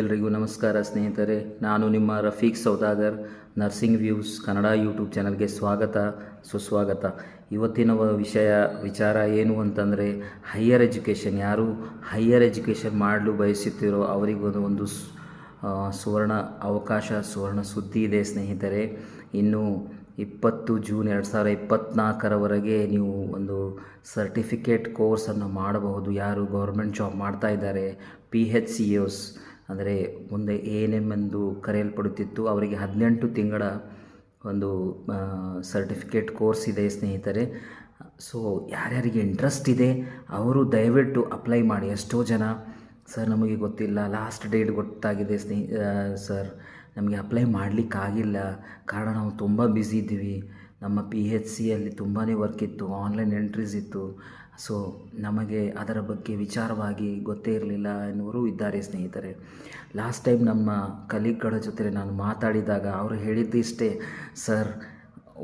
ಎಲ್ರಿಗೂ ನಮಸ್ಕಾರ ಸ್ನೇಹಿತರೆ, ನಾನು ನಿಮ್ಮ Rafiq Saudagar, nursing views Kannada YouTube ಚಾನಲ್ಗೆ ಸ್ವಾಗತ, ಸುಸ್ವಾಗತ. ಇವತ್ತಿನ ವಿಷಯ, ವಿಚಾರ ಏನು ಅಂತಂದರೆ, ಹೈಯರ್ ಎಜುಕೇಷನ್, ಯಾರು ಹೈಯರ್ ಎಜುಕೇಷನ್ ಮಾಡಲು ಬಯಸುತ್ತಿರೋ ಅವರಿಗೊಂದು ಒಂದು ಸುವರ್ಣ ಅವಕಾಶ, ಸುವರ್ಣ ಸುದ್ದಿ ಇದೆ ಸ್ನೇಹಿತರೆ. ಇನ್ನು ಇಪ್ಪತ್ತು ಜೂನ್ ಎರಡು ಸಾವಿರ ಇಪ್ಪತ್ತ್ನಾಲ್ಕರವರೆಗೆ ನೀವು ಒಂದು ಸರ್ಟಿಫಿಕೇಟ್ ಕೋರ್ಸನ್ನು ಮಾಡಬಹುದು. ಯಾರು ಗೌರ್ಮೆಂಟ್ ಜಾಬ್ ಮಾಡ್ತಾ ಇದ್ದಾರೆ ಪಿ ಹೆಚ್ ಸಿ ಎಸ್ ಅಂದರೆ ಮುಂದೆ ಎ ಎನ್ ಎಂ ಎಂದು ಕರೆಯಲ್ಪಡುತ್ತಿತ್ತು. ಅವರಿಗೆ ಹದಿನೆಂಟು ತಿಂಗಳ ಒಂದು ಸರ್ಟಿಫಿಕೇಟ್ ಕೋರ್ಸ್ ಇದೆ ಸ್ನೇಹಿತರೆ. ಸೊ ಯಾರ್ಯಾರಿಗೆ ಇಂಟ್ರೆಸ್ಟ್ ಇದೆ, ಅವರು ದಯವಿಟ್ಟು ಅಪ್ಲೈ ಮಾಡಿ. ಎಷ್ಟೋ ಜನ, ಸರ್, ನಮಗೆ ಗೊತ್ತಿಲ್ಲ ಲಾಸ್ಟ್ ಡೇಟ್ ಗೊತ್ತಾಗಿದೆ ಸ್ನೇಹಿ ಸರ್, ನಮಗೆ ಅಪ್ಲೈ ಮಾಡಲಿಕ್ಕಾಗಿಲ್ಲ. ಕಾರಣ ನಾವು ತುಂಬ ಬ್ಯುಸಿ ಇದ್ದೀವಿ. ನಮ್ಮ ಪಿ ಎಚ್ ಸಿಯಲ್ಲಿ ತುಂಬಾ ವರ್ಕ್ ಇತ್ತು ಆನ್ಲೈನ್ ಎಂಟ್ರೀಸ್ ಇತ್ತು. ಸೊ ನಮಗೆ ಅದರ ಬಗ್ಗೆ ವಿಚಾರವಾಗಿ ಗೊತ್ತೇ ಇರಲಿಲ್ಲ ಎನ್ನುವರು ಇದ್ದಾರೆ ಸ್ನೇಹಿತರೆ. ಲಾಸ್ಟ್ ಟೈಮ್ ನಮ್ಮ ಕಲೀಗ್ಗಳ ಜೊತೆ ನಾನು ಮಾತಾಡಿದಾಗ ಅವರು ಹೇಳಿದ್ದಿಷ್ಟೇ ಸರ್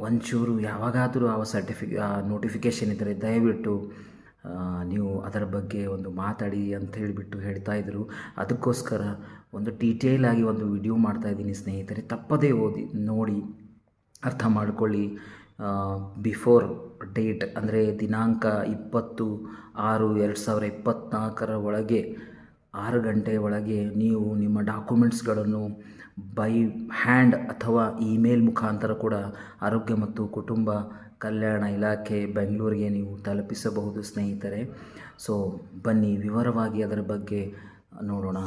ಒಂಚೂರು ಯಾವಾಗಾದರೂ ಆ ಸರ್ಟಿಫಿ ನೋಟಿಫಿಕೇಷನ್ ಇದ್ದರೆ ದಯವಿಟ್ಟು ನೀವು ಅದರ ಬಗ್ಗೆ ಒಂದು ಮಾತಾಡಿ ಅಂತ ಹೇಳಿಬಿಟ್ಟು ಹೇಳ್ತಾ ಇದ್ದರು ಅದಕ್ಕೋಸ್ಕರ ಒಂದು ಡೀಟೇಲ್ ಆಗಿ ಒಂದು ವಿಡಿಯೋ ಮಾಡ್ತಾ ಇದ್ದೀನಿ ಸ್ನೇಹಿತರೆ. ತಪ್ಪದೇ ಓದಿ, ನೋಡಿ ಅರ್ಥ ಮಾಡಿಕೊಳ್ಳಿ. ಬಿಫೋರ್ ಡೇಟ್ ಅಂದರೆ ದಿನಾಂಕ ಇಪ್ಪತ್ತು ಆರು ಎರಡು ಸಾವಿರ ಇಪ್ಪತ್ತ್ನಾಲ್ಕರ ಒಳಗೆ, ಆರು ಗಂಟೆ ಒಳಗೆ ನೀವು ನಿಮ್ಮ ಡಾಕ್ಯುಮೆಂಟ್ಸ್ಗಳನ್ನು ಬೈ ಹ್ಯಾಂಡ್ ಅಥವಾ ಇಮೇಲ್ ಮುಖಾಂತರ ಕೂಡ ಆರೋಗ್ಯ ಮತ್ತು ಕುಟುಂಬ ಕಲ್ಯಾಣ ಇಲಾಖೆ ಬೆಂಗಳೂರಿಗೆ ನೀವು ತಲುಪಿಸಬಹುದು ಸ್ನೇಹಿತರೆ. ಸೊ ಬನ್ನಿ ವಿವರವಾಗಿ ಅದರ ಬಗ್ಗೆ ನೋಡೋಣ.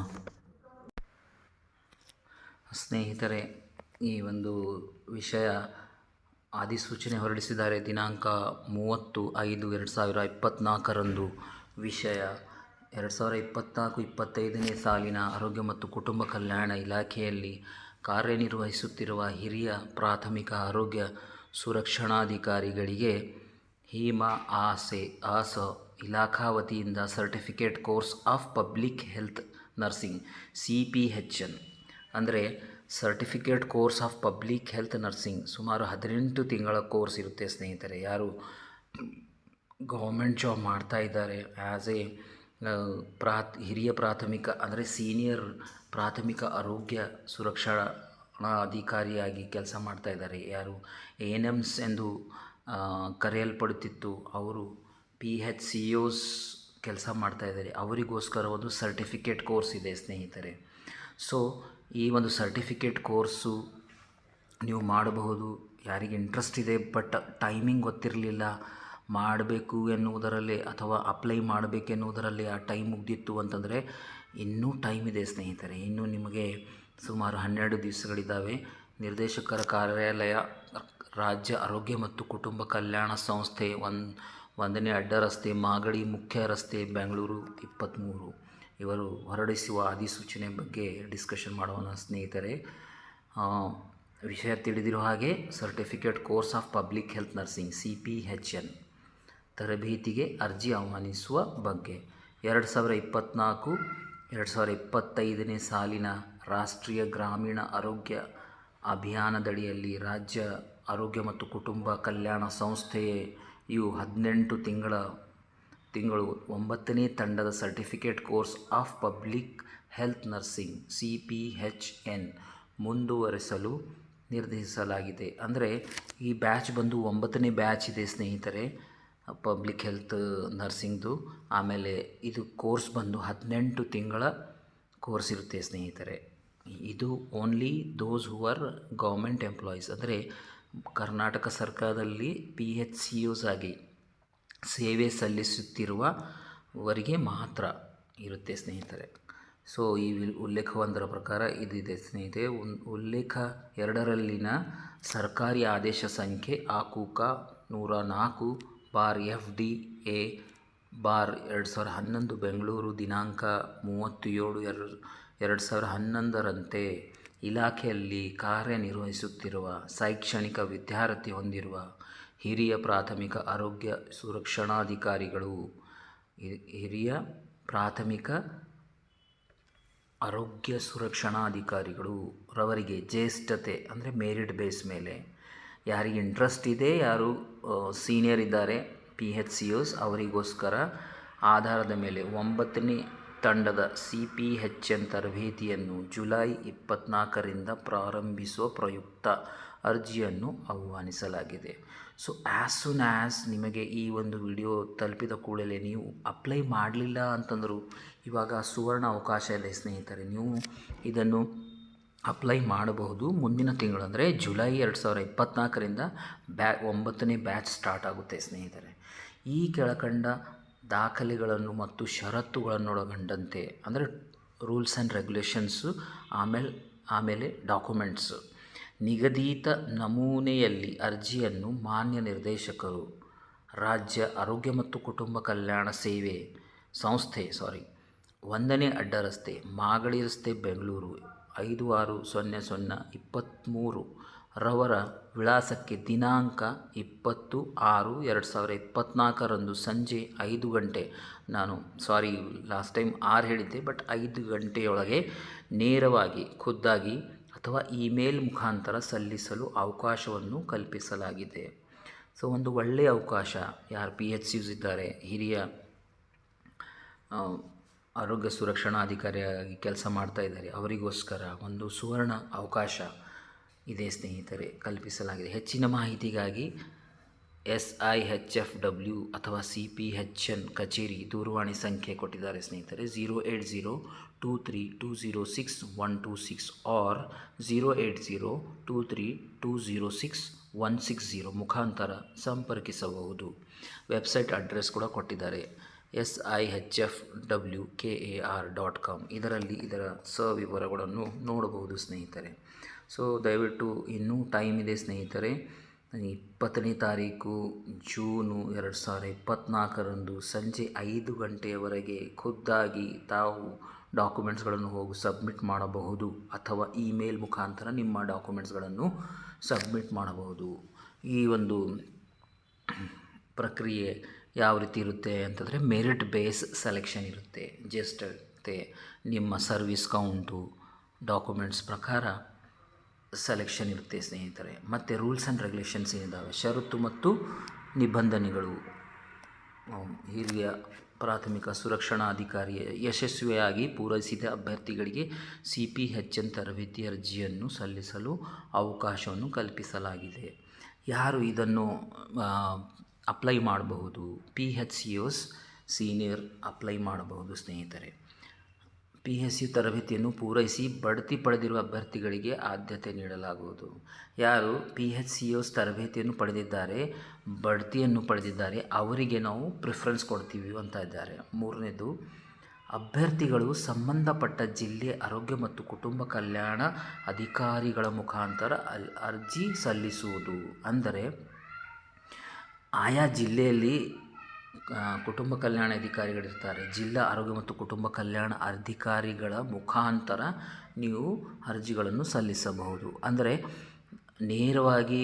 ಸ್ನೇಹಿತರೆ ಈ ಒಂದು ವಿಷಯ ಅಧಿಸೂಚನೆ ಹೊರಡಿಸಿದ್ದಾರೆ. ದಿನಾಂಕ ಮೂವತ್ತು ಐದು ಎರಡು ಸಾವಿರ ಇಪ್ಪತ್ತ್ನಾಲ್ಕರಂದು ವಿಷಯ. ಎರಡು ಸಾವಿರ ಇಪ್ಪತ್ತ್ನಾಲ್ಕು ಇಪ್ಪತ್ತೈದನೇ ಸಾಲಿನ ಆರೋಗ್ಯ ಮತ್ತು ಕುಟುಂಬ ಕಲ್ಯಾಣ ಇಲಾಖೆಯಲ್ಲಿ ಕಾರ್ಯನಿರ್ವಹಿಸುತ್ತಿರುವ ಹಿರಿಯ ಪ್ರಾಥಮಿಕ ಆರೋಗ್ಯ ಸುರಕ್ಷಣಾಧಿಕಾರಿಗಳಿಗೆ ಹಿಮ ಆಸೆ, ಆಸ ಇಲಾಖಾ ವತಿಯಿಂದ certificate course of public health nursing, C P H N. ಅಂದರೆ certificate course of public health nursing. ಸುಮಾರು ಹದಿನೆಂಟು ತಿಂಗಳ ಕೋರ್ಸ್ ಇರುತ್ತೆ ಸ್ನೇಹಿತರೆ. ಯಾರು ಗೌರ್ಮೆಂಟ್ ಜಾಬ್ ಮಾಡ್ತಾ ಇದ್ದಾರೆ ಆ್ಯಸ್ ಎ ಪ್ರಾತ್ ಹಿರಿಯ ಪ್ರಾಥಮಿಕ, ಅಂದರೆ ಸೀನಿಯರ್ ಪ್ರಾಥಮಿಕ ಆರೋಗ್ಯ ಸುರಕ್ಷಣಾ ಅಧಿಕಾರಿಯಾಗಿ ಕೆಲಸ ಮಾಡ್ತಾ ಇದ್ದಾರೆ. ಯಾರು ಎ ಎನ್ ಎಮ್ಸ್ ಎಂದು ಕರೆಯಲ್ಪಡುತ್ತಿತ್ತು, ಅವರು ಪಿ ಹೆಚ್ ಸಿ ಒಸ್ ಕೆಲಸ ಮಾಡ್ತಾ ಇದ್ದಾರೆ. ಅವರಿಗೋಸ್ಕರ ಒಂದು ಸರ್ಟಿಫಿಕೇಟ್ ಕೋರ್ಸ್ ಇದೆ ಸ್ನೇಹಿತರೆ. ಸೊ ಈ ಒಂದು ಸರ್ಟಿಫಿಕೇಟ್ ಕೋರ್ಸು ನೀವು ಮಾಡಬಹುದು. ಯಾರಿಗೆ ಇಂಟ್ರೆಸ್ಟ್ ಇದೆ ಬಟ್ ಟೈಮಿಂಗ್ ಗೊತ್ತಿರಲಿಲ್ಲ, ಮಾಡಬೇಕು ಎನ್ನುವುದರಲ್ಲಿ ಅಥವಾ ಅಪ್ಲೈ ಮಾಡಬೇಕೆನ್ನುವುದರಲ್ಲಿ ಆ ಟೈಮ್ ಮುಗ್ದಿತ್ತು ಅಂತಂದರೆ ಇನ್ನೂ ಟೈಮ್ ಇದೆ ಸ್ನೇಹಿತರೆ. ಇನ್ನೂ ನಿಮಗೆ ಸುಮಾರು ಹನ್ನೆರಡು ದಿವಸಗಳಿದ್ದಾವೆ. ನಿರ್ದೇಶಕರ ಕಾರ್ಯಾಲಯ, ರಾಜ್ಯ ಆರೋಗ್ಯ ಮತ್ತು ಕುಟುಂಬ ಕಲ್ಯಾಣ ಸಂಸ್ಥೆ, ಒಂದು, ಒಂದನೇ ಅಡ್ಡ ರಸ್ತೆ, ಮಾಗಡಿ ಮುಖ್ಯ ರಸ್ತೆ, ಬೆಂಗಳೂರು ಇಪ್ಪತ್ತ್ಮೂರು ಇವರು ಹೊರಡಿಸುವ ಅಧಿಸೂಚನೆ ಬಗ್ಗೆ ಡಿಸ್ಕಷನ್ ಮಾಡೋಣ ಸ್ನೇಹಿತರೆ. ವಿಷಯ ತಿಳಿದಿರೋ ಹಾಗೆ certificate course of public health nursing C P H N ತರಬೇತಿಗೆ ಅರ್ಜಿ ಆಹ್ವಾನಿಸುವ ಬಗ್ಗೆ. ಎರಡು ಸಾವಿರ ಇಪ್ಪತ್ತ್ನಾಲ್ಕು ಎರಡು ಸಾವಿರ ಇಪ್ಪತ್ತೈದನೇ ಸಾಲಿನ ರಾಷ್ಟ್ರೀಯ ಗ್ರಾಮೀಣ ಆರೋಗ್ಯ ಅಭಿಯಾನದಡಿಯಲ್ಲಿ ರಾಜ್ಯ ಆರೋಗ್ಯ ಮತ್ತು ಕುಟುಂಬ ಕಲ್ಯಾಣ ಸಂಸ್ಥೆಯು ಹದಿನೆಂಟು ತಿಂಗಳ ತಿಂಗಳು ಒಂಬತ್ತನೇ ತಂಡದ certificate course of public health nursing, C P H N, ಮುಂದುವರೆಸಲು ನಿರ್ಧರಿಸಲಾಗಿದೆ. ಅಂದರೆ ಈ ಬ್ಯಾಚ್ ಬಂದು ಒಂಬತ್ತನೇ ಬ್ಯಾಚ್ ಇದೆ ಸ್ನೇಹಿತರೆ, ಪಬ್ಲಿಕ್ ಹೆಲ್ತ್ ನರ್ಸಿಂಗ್ದು. ಆಮೇಲೆ ಇದು ಕೋರ್ಸ್ ಬಂದು ಹದಿನೆಂಟು ತಿಂಗಳ ಕೋರ್ಸ್ ಇರುತ್ತೆ ಸ್ನೇಹಿತರೆ. ಇದು only those who are government employees ಅಂದರೆ ಕರ್ನಾಟಕ ಸರ್ಕಾರದಲ್ಲಿ ಪಿ ಎಚ್ ಸಿ ಯುಸ್ ಆಗಿ ಸೇವೆ ಸಲ್ಲಿಸುತ್ತಿರುವವರಿಗೆ ಮಾತ್ರ ಇರುತ್ತೆ ಸ್ನೇಹಿತರೆ. ಸೊ ಈ ವಿಲ್- ಉಲ್ಲೇಖ ಒಂದರ ಪ್ರಕಾರ ಇದಿದೆ ಸ್ನೇಹಿತರೆ. ಉಲ್ಲೇಖ ಎರಡರಲ್ಲಿನ ಸರ್ಕಾರಿ ಆದೇಶ ಸಂಖ್ಯೆ ಆಕೂಕ ನೂರ ನಾಲ್ಕು bar F D A bar ಎರಡು ಸಾವಿರ ಹನ್ನೊಂದು ಬೆಂಗಳೂರು ದಿನಾಂಕ ಮೂವತ್ತು ಏಳು ಎರಡು ಎರಡು ಸಾವಿರ ಹನ್ನೊಂದರಂತೆ ಇಲಾಖೆಯಲ್ಲಿ ಕಾರ್ಯನಿರ್ವಹಿಸುತ್ತಿರುವ ಶೈಕ್ಷಣಿಕ ವಿದ್ಯಾರ್ಥಿ ಹೊಂದಿರುವ ಹಿರಿಯ ಪ್ರಾಥಮಿಕ ಆರೋಗ್ಯ ಸುರಕ್ಷಣಾಧಿಕಾರಿಗಳು. ಹಿರಿಯ ಪ್ರಾಥಮಿಕ ಆರೋಗ್ಯ ಸುರಕ್ಷಣಾಧಿಕಾರಿಗಳು. ರವರಿಗೆ ಜ್ಯೇಷ್ಠತೆ ಅಂದರೆ ಮೇರಿಟ್ ಬೇಸ್ ಮೇಲೆ. ಯಾರಿಗೆ ಇಂಟ್ರೆಸ್ಟ್ ಇದೆ, ಯಾರು ಸೀನಿಯರ್ ಇದ್ದಾರೆ ಪಿ ಹೆಚ್ ಸಿ ಒಸ್ ಅವರಿಗೋಸ್ಕರ ಆಧಾರದ ಮೇಲೆ ಒಂಬತ್ತನೇ ತಂಡದ ಸಿ ಪಿ ಎಚ್ ಎನ್ ತರಬೇತಿಯನ್ನು ಜುಲೈ ಇಪ್ಪತ್ತ್ನಾಲ್ಕರಿಂದ ಪ್ರಾರಂಭಿಸುವ ಪ್ರಯುಕ್ತ ಅರ್ಜಿಯನ್ನು ಆಹ್ವಾನಿಸಲಾಗಿದೆ. ಸೊ ಆ್ಯಸ್ ಸೂನ್ ಆ್ಯಸ್ ನಿಮಗೆ ಈ ಒಂದು ವಿಡಿಯೋ ತಲುಪಿದ ಕೂಡಲೇ ನೀವು ಅಪ್ಲೈ ಮಾಡಲಿಲ್ಲ ಅಂತಂದರೂ, ಇವಾಗ ಸುವರ್ಣ ಅವಕಾಶ ಇದೆ ಸ್ನೇಹಿತರೆ. ನೀವು ಇದನ್ನು ಅಪ್ಲೈ ಮಾಡಬಹುದು. ಮುಂದಿನ ತಿಂಗಳು ಅಂದರೆ ಜುಲೈ ಎರಡು ಸಾವಿರ ಇಪ್ಪತ್ತ್ನಾಲ್ಕರಿಂದ ಬ್ಯಾ, ಒಂಬತ್ತನೇ ಬ್ಯಾಚ್ ಸ್ಟಾರ್ಟ್ ಆಗುತ್ತೆ ಸ್ನೇಹಿತರೆ. ಈ ಕೆಳಕಂಡ ದಾಖಲೆಗಳನ್ನು ಮತ್ತು ಷರತ್ತುಗಳನ್ನೊಳಗೊಂಡಂತೆ ಅಂದರೆ ರೂಲ್ಸ್ ಆ್ಯಂಡ್ ರೆಗ್ಯುಲೇಷನ್ಸು ಆಮೇಲೆ ಆಮೇಲೆ ಡಾಕ್ಯುಮೆಂಟ್ಸು ನಿಗದಿತ ನಮೂನೆಯಲ್ಲಿ ಅರ್ಜಿಯನ್ನು ಮಾನ್ಯ ನಿರ್ದೇಶಕರು, ರಾಜ್ಯ ಆರೋಗ್ಯ ಮತ್ತು ಕುಟುಂಬ ಕಲ್ಯಾಣ ಸೇವೆ ಸಂಸ್ಥೆ ಸಾರಿ ಒಂದನೇ ಅಡ್ಡರಸ್ತೆ ಮಾಗಡಿ ರಸ್ತೆ, ಬೆಂಗಳೂರು, ಐದು ಆರು ಸೊನ್ನೆ ಸೊನ್ನೆ ಇಪ್ಪತ್ತ್ಮೂರು ರವರ ವಿಳಾಸಕ್ಕೆ ದಿನಾಂಕ ಇಪ್ಪತ್ತು ಆರು ಎರಡು ಸಾವಿರ ಇಪ್ಪತ್ತ್ನಾಲ್ಕರಂದು ಸಂಜೆ ಐದು ಗಂಟೆ. ನಾನು ಸಾರಿ ಲಾಸ್ಟ್ ಟೈಮ್ ಆರು ಹೇಳಿದ್ದೆ ಬಟ್ ಐದು ಗಂಟೆಯೊಳಗೆ ನೇರವಾಗಿ, ಖುದ್ದಾಗಿ ಅಥವಾ ಇಮೇಲ್ ಮುಖಾಂತರ ಸಲ್ಲಿಸಲು ಅವಕಾಶವನ್ನು ಕಲ್ಪಿಸಲಾಗಿದೆ. ಸೊ, ಒಂದು ಒಳ್ಳೆಯ ಅವಕಾಶ. ಯಾರು ಪಿ ಎಚ್ ಸಿಸ್ ಇದ್ದಾರೆ, ಹಿರಿಯ ಆರೋಗ್ಯ ಸುರಕ್ಷಣಾಧಿಕಾರಿಯಾಗಿ ಕೆಲಸ ಮಾಡ್ತಾ ಇದ್ದಾರೆ. ಅವರಿಗೋಸ್ಕರ ಒಂದು ಸುವರ್ಣ ಅವಕಾಶ ಇದೆ ಸ್ನೇಹಿತರೆ, ಕಲ್ಪಿಸಲಾಗಿದೆ. ಹೆಚ್ಚಿನ ಮಾಹಿತಿಗಾಗಿ S I H F W ಅಥವಾ ಸಿ ಪಿ ಹೆಚ್ ಎನ್ ಕಚೇರಿ ದೂರವಾಣಿ ಸಂಖ್ಯೆ ಕೊಟ್ಟಿದ್ದಾರೆ ಸ್ನೇಹಿತರೆ zero eight zero two three two zero six one two six or zero eight zero two three two zero six one six zero ಮುಖಾಂತರ ಸಂಪರ್ಕಿಸಬಹುದು. Website address ಕೂಡ ಕೊಟ್ಟಿದ್ದಾರೆ S I H F W K A R dot com. ಇದರಲ್ಲಿ ಇದರ ಸವಿವರಗಳನ್ನು ನೋಡಬಹುದು ಸ್ನೇಹಿತರೆ. So ದಯವಿಟ್ಟು ಇನ್ನೂ ಟೈಮ್ ಇದೆ ಸ್ನೇಹಿತರೆ. ಇಪ್ಪತ್ತನೇ ತಾರೀಕು ಜೂನು ಎರಡು ಸಾವಿರ ಇಪ್ಪತ್ತ್ನಾಲ್ಕರಂದು ಸಂಜೆ ಐದು ಗಂಟೆಯವರೆಗೆ ಖುದ್ದಾಗಿ ತಾವು ಡಾಕ್ಯುಮೆಂಟ್ಸ್ಗಳನ್ನು ಹೋಗಿ ಸಬ್ಮಿಟ್ ಮಾಡಬಹುದು ಅಥವಾ ಇಮೇಲ್ ಮುಖಾಂತರ ನಿಮ್ಮ ಡಾಕ್ಯುಮೆಂಟ್ಸ್ಗಳನ್ನು ಸಬ್ಮಿಟ್ ಮಾಡಬಹುದು. ಈ ಒಂದು ಪ್ರಕ್ರಿಯೆ ಯಾವ ರೀತಿ ಇರುತ್ತೆ ಅಂತಂದರೆ ಮೆರಿಟ್ ಬೇಸ್ ಸೆಲೆಕ್ಷನ್ ಇರುತ್ತೆ. ಜಸ್ಟ್ ನಿಮ್ಮ ಸರ್ವಿಸ್ ಕೌಂಟು, ಡಾಕ್ಯುಮೆಂಟ್ಸ್ ಪ್ರಕಾರ ಸೆಲೆಕ್ಷನ್ ಇರುತ್ತೆ ಸ್ನೇಹಿತರೆ. ಮತ್ತು ರೂಲ್ಸ್ ಆ್ಯಂಡ್ ರೆಗ್ಯುಲೇಷನ್ಸ್ ಏನಿದ್ದಾವೆ ಷರತ್ತು ಮತ್ತು ನಿಬಂಧನೆಗಳು. ಹಿರಿಯ ಪ್ರಾಥಮಿಕ ಸುರಕ್ಷಣಾ ಅಧಿಕಾರಿಯ ಯಶಸ್ವಿಯಾಗಿ ಪೂರೈಸಿದ ಅಭ್ಯರ್ಥಿಗಳಿಗೆ ಸಿ ಪಿ ಎಚ್ ತರಬೇತಿ ಅರ್ಜಿಯನ್ನು ಸಲ್ಲಿಸಲು ಅವಕಾಶವನ್ನು ಕಲ್ಪಿಸಲಾಗಿದೆ. ಯಾರು ಇದನ್ನು ಅಪ್ಲೈ ಮಾಡಬಹುದು? P H C Os senior apply ಮಾಡಬಹುದು ಸ್ನೇಹಿತರೆ. ಪಿ ಎಸ್ ಯು ತರಬೇತಿಯನ್ನು ಪೂರೈಸಿ ಬಡ್ತಿ ಪಡೆದಿರುವ ಅಭ್ಯರ್ಥಿಗಳಿಗೆ ಆದ್ಯತೆ ನೀಡಲಾಗುವುದು. ಯಾರು ಪಿ ಎಚ್ ಸಿ ಎಸ್ ತರಬೇತಿಯನ್ನು ಪಡೆದಿದ್ದಾರೆ, ಬಡ್ತಿಯನ್ನು ಪಡೆದಿದ್ದಾರೆ, ಅವರಿಗೆ ನಾವು ಪ್ರಿಫರೆನ್ಸ್ ಕೊಡ್ತೀವಿ ಅಂತ ಇದ್ದಾರೆ. ಮೂರನೇದು, ಅಭ್ಯರ್ಥಿಗಳು ಸಂಬಂಧಪಟ್ಟ ಜಿಲ್ಲೆ, ಆರೋಗ್ಯ ಮತ್ತು ಕುಟುಂಬ ಕಲ್ಯಾಣ ಅಧಿಕಾರಿಗಳ ಮುಖಾಂತರ ಅರ್ಜಿ ಸಲ್ಲಿಸುವುದು. ಅಂದರೆ ಆಯಾ ಜಿಲ್ಲೆಯಲ್ಲಿ ಕುಟುಂಬ ಕಲ್ಯಾಣ ಅಧಿಕಾರಿಗಳಿರ್ತಾರೆ. ಜಿಲ್ಲಾ ಆರೋಗ್ಯ ಮತ್ತು ಕುಟುಂಬ ಕಲ್ಯಾಣ ಅಧಿಕಾರಿಗಳ ಮುಖಾಂತರ ನೀವು ಅರ್ಜಿಗಳನ್ನು ಸಲ್ಲಿಸಬಹುದು. ಅಂದರೆ ನೇರವಾಗಿ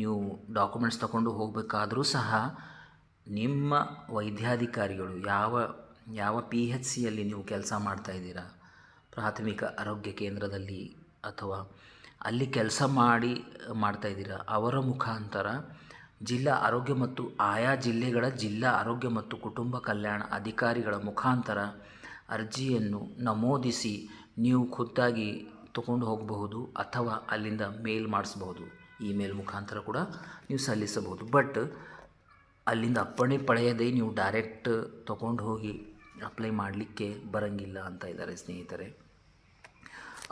ನೀವು ಡಾಕ್ಯುಮೆಂಟ್ಸ್ ತಗೊಂಡು ಹೋಗಬೇಕಾದರೂ ಸಹ ನಿಮ್ಮ ವೈದ್ಯಾಧಿಕಾರಿಗಳು ಯಾವ ಯಾವ ಪಿ ಎಚ್ ಸಿಯಲ್ಲಿ ನೀವು ಕೆಲಸ ಮಾಡ್ತಾಯಿದ್ದೀರಾ ಪ್ರಾಥಮಿಕ ಆರೋಗ್ಯ ಕೇಂದ್ರದಲ್ಲಿ ಅಥವಾ ಅಲ್ಲಿ ಕೆಲಸ ಮಾಡಿ ಮಾಡ್ತಾಯಿದ್ದೀರಾ ಅವರ ಮುಖಾಂತರ ಜಿಲ್ಲಾ ಆರೋಗ್ಯ ಮತ್ತು ಆಯಾ ಜಿಲ್ಲೆಗಳ ಜಿಲ್ಲಾ ಆರೋಗ್ಯ ಮತ್ತು ಕುಟುಂಬ ಕಲ್ಯಾಣ ಅಧಿಕಾರಿಗಳ ಮುಖಾಂತರ ಅರ್ಜಿಯನ್ನು ನಮೂದಿಸಿ ನೀವು ಖುದ್ದಾಗಿ ತಗೊಂಡು ಹೋಗಬಹುದು ಅಥವಾ ಅಲ್ಲಿಂದ ಮೇಲ್ ಮಾಡಿಸ್ಬಹುದು. ಇಮೇಲ್ ಮುಖಾಂತರ ಕೂಡ ನೀವು ಸಲ್ಲಿಸಬಹುದು. ಬಟ್ ಅಲ್ಲಿಂದ ಅಪ್ಪಣೆ ಪಡೆಯದೇ ನೀವು ಡೈರೆಕ್ಟ್ ತಗೊಂಡು ಹೋಗಿ ಅಪ್ಲೈ ಮಾಡಲಿಕ್ಕೆ ಬರಂಗಿಲ್ಲ ಅಂತ ಇದ್ದಾರೆ ಸ್ನೇಹಿತರೆ.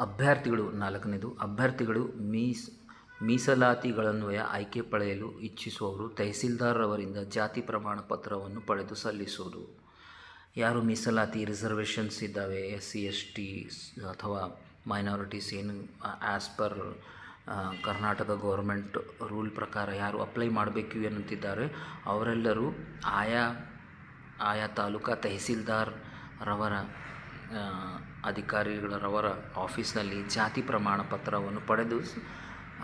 ಅಭ್ಯರ್ಥಿಗಳು ನಾಲ್ಕನೇದು. ಅಭ್ಯರ್ಥಿಗಳು ಮೀಸ್ ಮೀಸಲಾತಿಗಳನ್ವಯ ಆಯ್ಕೆ ಪಡೆಯಲು ಇಚ್ಛಿಸುವವರು ತಹಸೀಲ್ದಾರ್ ಅವರಿಂದ ಜಾತಿ ಪ್ರಮಾಣ ಪತ್ರವನ್ನು ಪಡೆದು ಸಲ್ಲಿಸುವುದು. ಯಾರು ಮೀಸಲಾತಿ ರಿಸರ್ವೇಷನ್ಸ್ ಇದ್ದಾವೆ ಎಸ್ ಸಿ ಎಸ್ ಟಿ ಅಥವಾ ಮೈನಾರಿಟೀಸ್ ಏನು as per Karnataka government rule ಪ್ರಕಾರ ಯಾರು ಅಪ್ಲೈ ಮಾಡಬೇಕು ಎನ್ನುತ್ತಿದ್ದಾರೆ, ಅವರೆಲ್ಲರೂ ಆಯಾ ಆಯಾ ತಾಲೂಕಾ ತಹಸೀಲ್ದಾರ್ ರವರ ಅಧಿಕಾರಿಗಳರವರ ಆಫೀಸ್ನಲ್ಲಿ ಜಾತಿ ಪ್ರಮಾಣ ಪತ್ರವನ್ನು ಪಡೆದು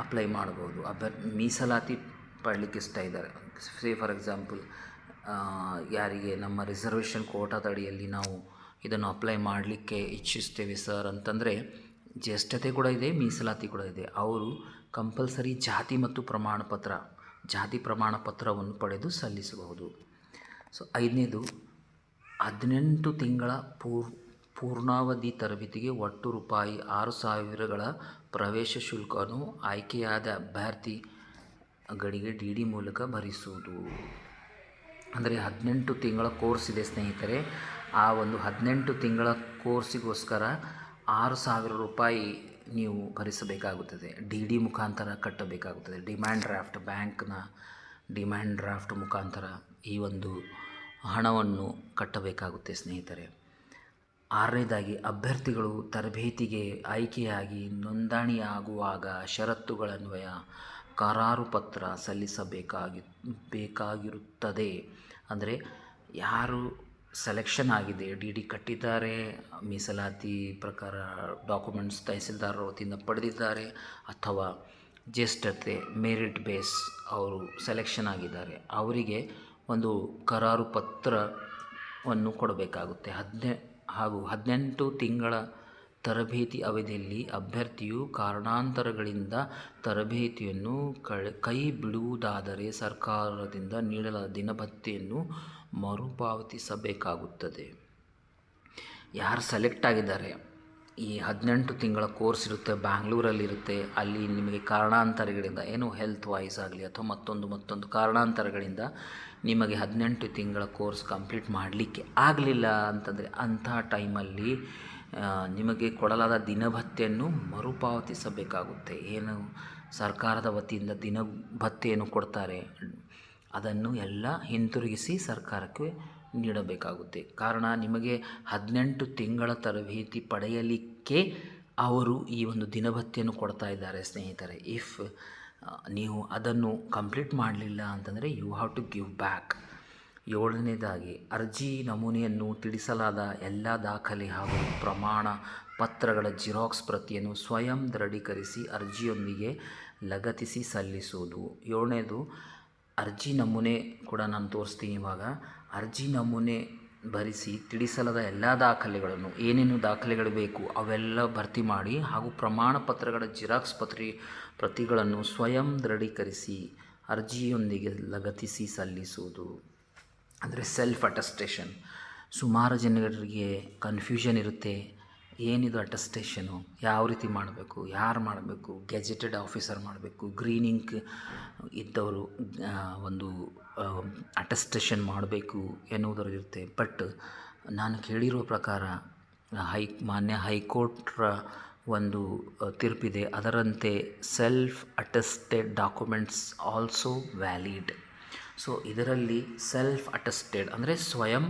ಅಪ್ಲೈ ಮಾಡ್ಬೋದು ಅಭ್ಯರ್ ಮೀಸಲಾತಿ ಪಡಲಿಕ್ಕೆ ಇಷ್ಟ ಇದ್ದಾರೆ. ಸೇ ಫಾರ್ ಎಕ್ಸಾಂಪಲ್ ಯಾರಿಗೆ ನಮ್ಮ ರಿಸರ್ವೇಷನ್ ಕೋಟಾದಡಿಯಲ್ಲಿ ನಾವು ಇದನ್ನು ಅಪ್ಲೈ ಮಾಡಲಿಕ್ಕೆ ಇಚ್ಛಿಸ್ತೇವೆ ಸರ್ ಅಂತಂದರೆ ಜ್ಯೇಷ್ಠತೆ ಕೂಡ ಇದೆ, ಮೀಸಲಾತಿ ಕೂಡ ಇದೆ. ಅವರು ಕಂಪಲ್ಸರಿ ಜಾತಿ ಮತ್ತು ಪ್ರಮಾಣ ಪತ್ರ ಜಾತಿ ಪ್ರಮಾಣ ಪತ್ರವನ್ನು ಪಡೆದು ಸಲ್ಲಿಸಬಹುದು. ಸೊ ಐದನೇದು, ಹದಿನೆಂಟು ತಿಂಗಳ ಪೂರ್, ಪೂರ್ಣಾವಧಿ ತರಬೇತಿಗೆ ಒಟ್ಟು ರೂಪಾಯಿ ಆರು ಸಾವಿರಗಳ ಪ್ರವೇಶ ಶುಲ್ಕವನ್ನು ಆಯ್ಕೆಯಾದ ಅಭ್ಯರ್ಥಿಗಳಿಗೆ ಡಿ ಡಿ ಮೂಲಕ ಭರಿಸುವುದು. ಅಂದರೆ ಹದಿನೆಂಟು ತಿಂಗಳ ಕೋರ್ಸ್ ಇದೆ ಸ್ನೇಹಿತರೆ. ಆ ಒಂದು ಹದಿನೆಂಟು ತಿಂಗಳ ಕೋರ್ಸಿಗೋಸ್ಕರ ಆರು ಸಾವಿರ ರೂಪಾಯಿ ನೀವು ಭರಿಸಬೇಕಾಗುತ್ತದೆ. ಡಿ ಡಿ ಮುಖಾಂತರ ಕಟ್ಟಬೇಕಾಗುತ್ತದೆ. ಡಿಮ್ಯಾಂಡ್ ಡ್ರಾಫ್ಟ್ ಬ್ಯಾಂಕ್ನ ಡಿಮ್ಯಾಂಡ್ ಡ್ರಾಫ್ಟ್ ಮುಖಾಂತರ ಈ ಒಂದು ಹಣವನ್ನು ಕಟ್ಟಬೇಕಾಗುತ್ತೆ ಸ್ನೇಹಿತರೆ. ಆರನೇದಾಗಿ ಅಭ್ಯರ್ಥಿಗಳು ತರಬೇತಿಗೆ ಆಯ್ಕೆಯಾಗಿ ನೋಂದಣಿಯಾಗುವಾಗ ಷರತ್ತುಗಳನ್ವಯ ಕರಾರು ಪತ್ರ ಸಲ್ಲಿಸಬೇಕಾಗಿ ಬೇಕಾಗಿರುತ್ತದೆ. ಅಂದರೆ ಯಾರು ಸೆಲೆಕ್ಷನ್ ಆಗಿದೆ ಡಿ ಡಿ ಕಟ್ಟಿದ್ದಾರೆ, ಮೀಸಲಾತಿ ಪ್ರಕಾರ ಡಾಕ್ಯುಮೆಂಟ್ಸ್ ತಹಸೀಲ್ದಾರರ ವತಿಯಿಂದ ಪಡೆದಿದ್ದಾರೆ, ಅಥವಾ ಜ್ಯೇಷ್ಠತೆ ಮೆರಿಟ್ ಬೇಸ್ ಅವರು ಸೆಲೆಕ್ಷನ್ ಆಗಿದ್ದಾರೆ, ಅವರಿಗೆ ಒಂದು ಕರಾರು ಪತ್ರವನ್ನು ಕೊಡಬೇಕಾಗುತ್ತೆ. ಹದಿನೆ ಹಾಗೂ ಹದಿನೆಂಟು ತಿಂಗಳ ತರಬೇತಿ ಅವಧಿಯಲ್ಲಿ ಅಭ್ಯರ್ಥಿಯು ಕಾರಣಾಂತರಗಳಿಂದ ತರಬೇತಿಯನ್ನು ಕೈ ಬಿಡುವುದಾದರೆ ಸರ್ಕಾರದಿಂದ ನೀಡಲಾದ ದಿನಭತ್ಯೆಯನ್ನು ಮರುಪಾವತಿಸಬೇಕಾಗುತ್ತದೆ. ಯಾರು ಸೆಲೆಕ್ಟ್ ಆಗಿದ್ದಾರೆ? ಈ ಹದಿನೆಂಟು ತಿಂಗಳ ಕೋರ್ಸ್ ಇರುತ್ತೆ, ಬ್ಯಾಂಗ್ಳೂರಲ್ಲಿರುತ್ತೆ. ಅಲ್ಲಿ ನಿಮಗೆ ಕಾರಣಾಂತರಗಳಿಂದ, ಏನು ಹೆಲ್ತ್ ವಾಯ್ಸ್ ಆಗಲಿ ಅಥವಾ ಮತ್ತೊಂದು ಮತ್ತೊಂದು ಕಾರಣಾಂತರಗಳಿಂದ ನಿಮಗೆ ಹದಿನೆಂಟು ತಿಂಗಳ ಕೋರ್ಸ್ ಕಂಪ್ಲೀಟ್ ಮಾಡಲಿಕ್ಕೆ ಆಗಲಿಲ್ಲ ಅಂತಂದರೆ ಅಂಥ ಟೈಮಲ್ಲಿ ನಿಮಗೆ ಕೊಡಲಾದ ದಿನಭತ್ತೆಯನ್ನು ಮರುಪಾವತಿಸಬೇಕಾಗುತ್ತೆ. ಏನು ಸರ್ಕಾರದ ವತಿಯಿಂದ ದಿನ ಭತ್ತೆಯನ್ನು ಕೊಡ್ತಾರೆ, ಅದನ್ನು ಎಲ್ಲ ಹಿಂತಿರುಗಿಸಿ ಸರ್ಕಾರಕ್ಕೆ ನೀಡಬೇಕಾಗುತ್ತೆ. ಕಾರಣ, ನಿಮಗೆ ಹದಿನೆಂಟು ತಿಂಗಳ ತರಬೇತಿ ಪಡೆಯಲಿಕ್ಕೆ ಅವರು ಈ ಒಂದು ದಿನಭತ್ಯೆಯನ್ನು ಕೊಡ್ತಾ ಇದ್ದಾರೆ ಸ್ನೇಹಿತರೆ. ಇಫ್ ನೀವು ಅದನ್ನು ಕಂಪ್ಲೀಟ್ ಮಾಡಲಿಲ್ಲ ಅಂತಂದರೆ you have to give back ಏಳನೇದಾಗಿ, ಅರ್ಜಿ ನಮೂನೆಯನ್ನು ತಿಳಿಸಲಾದ ಎಲ್ಲ ದಾಖಲೆ ಹಾಗೂ ಪ್ರಮಾಣ ಪತ್ರಗಳ ಜಿರಾಕ್ಸ್ ಪ್ರತಿಯನ್ನು ಸ್ವಯಂ ದೃಢೀಕರಿಸಿ ಅರ್ಜಿಯೊಂದಿಗೆ ಲಗತ್ತಿಸಿ ಸಲ್ಲಿಸುವುದು. ಏಳನೇದು, ಅರ್ಜಿ ನಮೂನೆ ಕೂಡ ನಾನು ತೋರಿಸ್ತೀನಿ ಇವಾಗ. ಅರ್ಜಿ ನಮೂನೆ ಭರಿಸಿ ತಿಳಿಸಲಾದ ಎಲ್ಲ ದಾಖಲೆಗಳನ್ನು, ಏನೇನು ದಾಖಲೆಗಳು ಬೇಕು ಅವೆಲ್ಲ ಭರ್ತಿ ಮಾಡಿ ಹಾಗೂ ಪ್ರಮಾಣ ಪತ್ರಗಳ ಜಿರಾಕ್ಸ್ ಪತ್ರಿ ಪ್ರತಿಗಳನ್ನು ಸ್ವಯಂ ದೃಢೀಕರಿಸಿ ಅರ್ಜಿಯೊಂದಿಗೆ ಲಗತ್ತಿಸಿ ಸಲ್ಲಿಸುವುದು. ಅಂದರೆ ಸೆಲ್ಫ್ ಅಟೆಸ್ಟೇಷನ್ ಸುಮಾರು ಜನರಿಗೆ ಕನ್ಫ್ಯೂಷನ್ ಇರುತ್ತೆ. ಏನಿದು ಅಟೆಸ್ಟೇಷನು ಯಾವ ರೀತಿ ಮಾಡಬೇಕು? ಯಾರು ಮಾಡಬೇಕು? ಗೆಜೆಟೆಡ್ ಆಫೀಸರ್ ಮಾಡಬೇಕು? ಗ್ರೀನಿಂಗ್ ಇದ್ದವರು ಒಂದು ಅಟೆಸ್ಟೇಷನ್ ಮಾಡಬೇಕು ಎನ್ನುವುದರಿರುತ್ತೆ ಬಟ್ ನಾನು ಕೇಳಿರೋ ಪ್ರಕಾರ, ಹೈ, ಮಾನ್ಯ ಹೈಕೋರ್ಟ್ರ ಒಂದು ತೀರ್ಪಿದೆ. ಅದರಂತೆ self attested documents also valid so ಇದರಲ್ಲಿ ಸೆಲ್ಫ್ ಅಟೆಸ್ಟೆಡ್ ಅಂದರೆ ಸ್ವಯಂ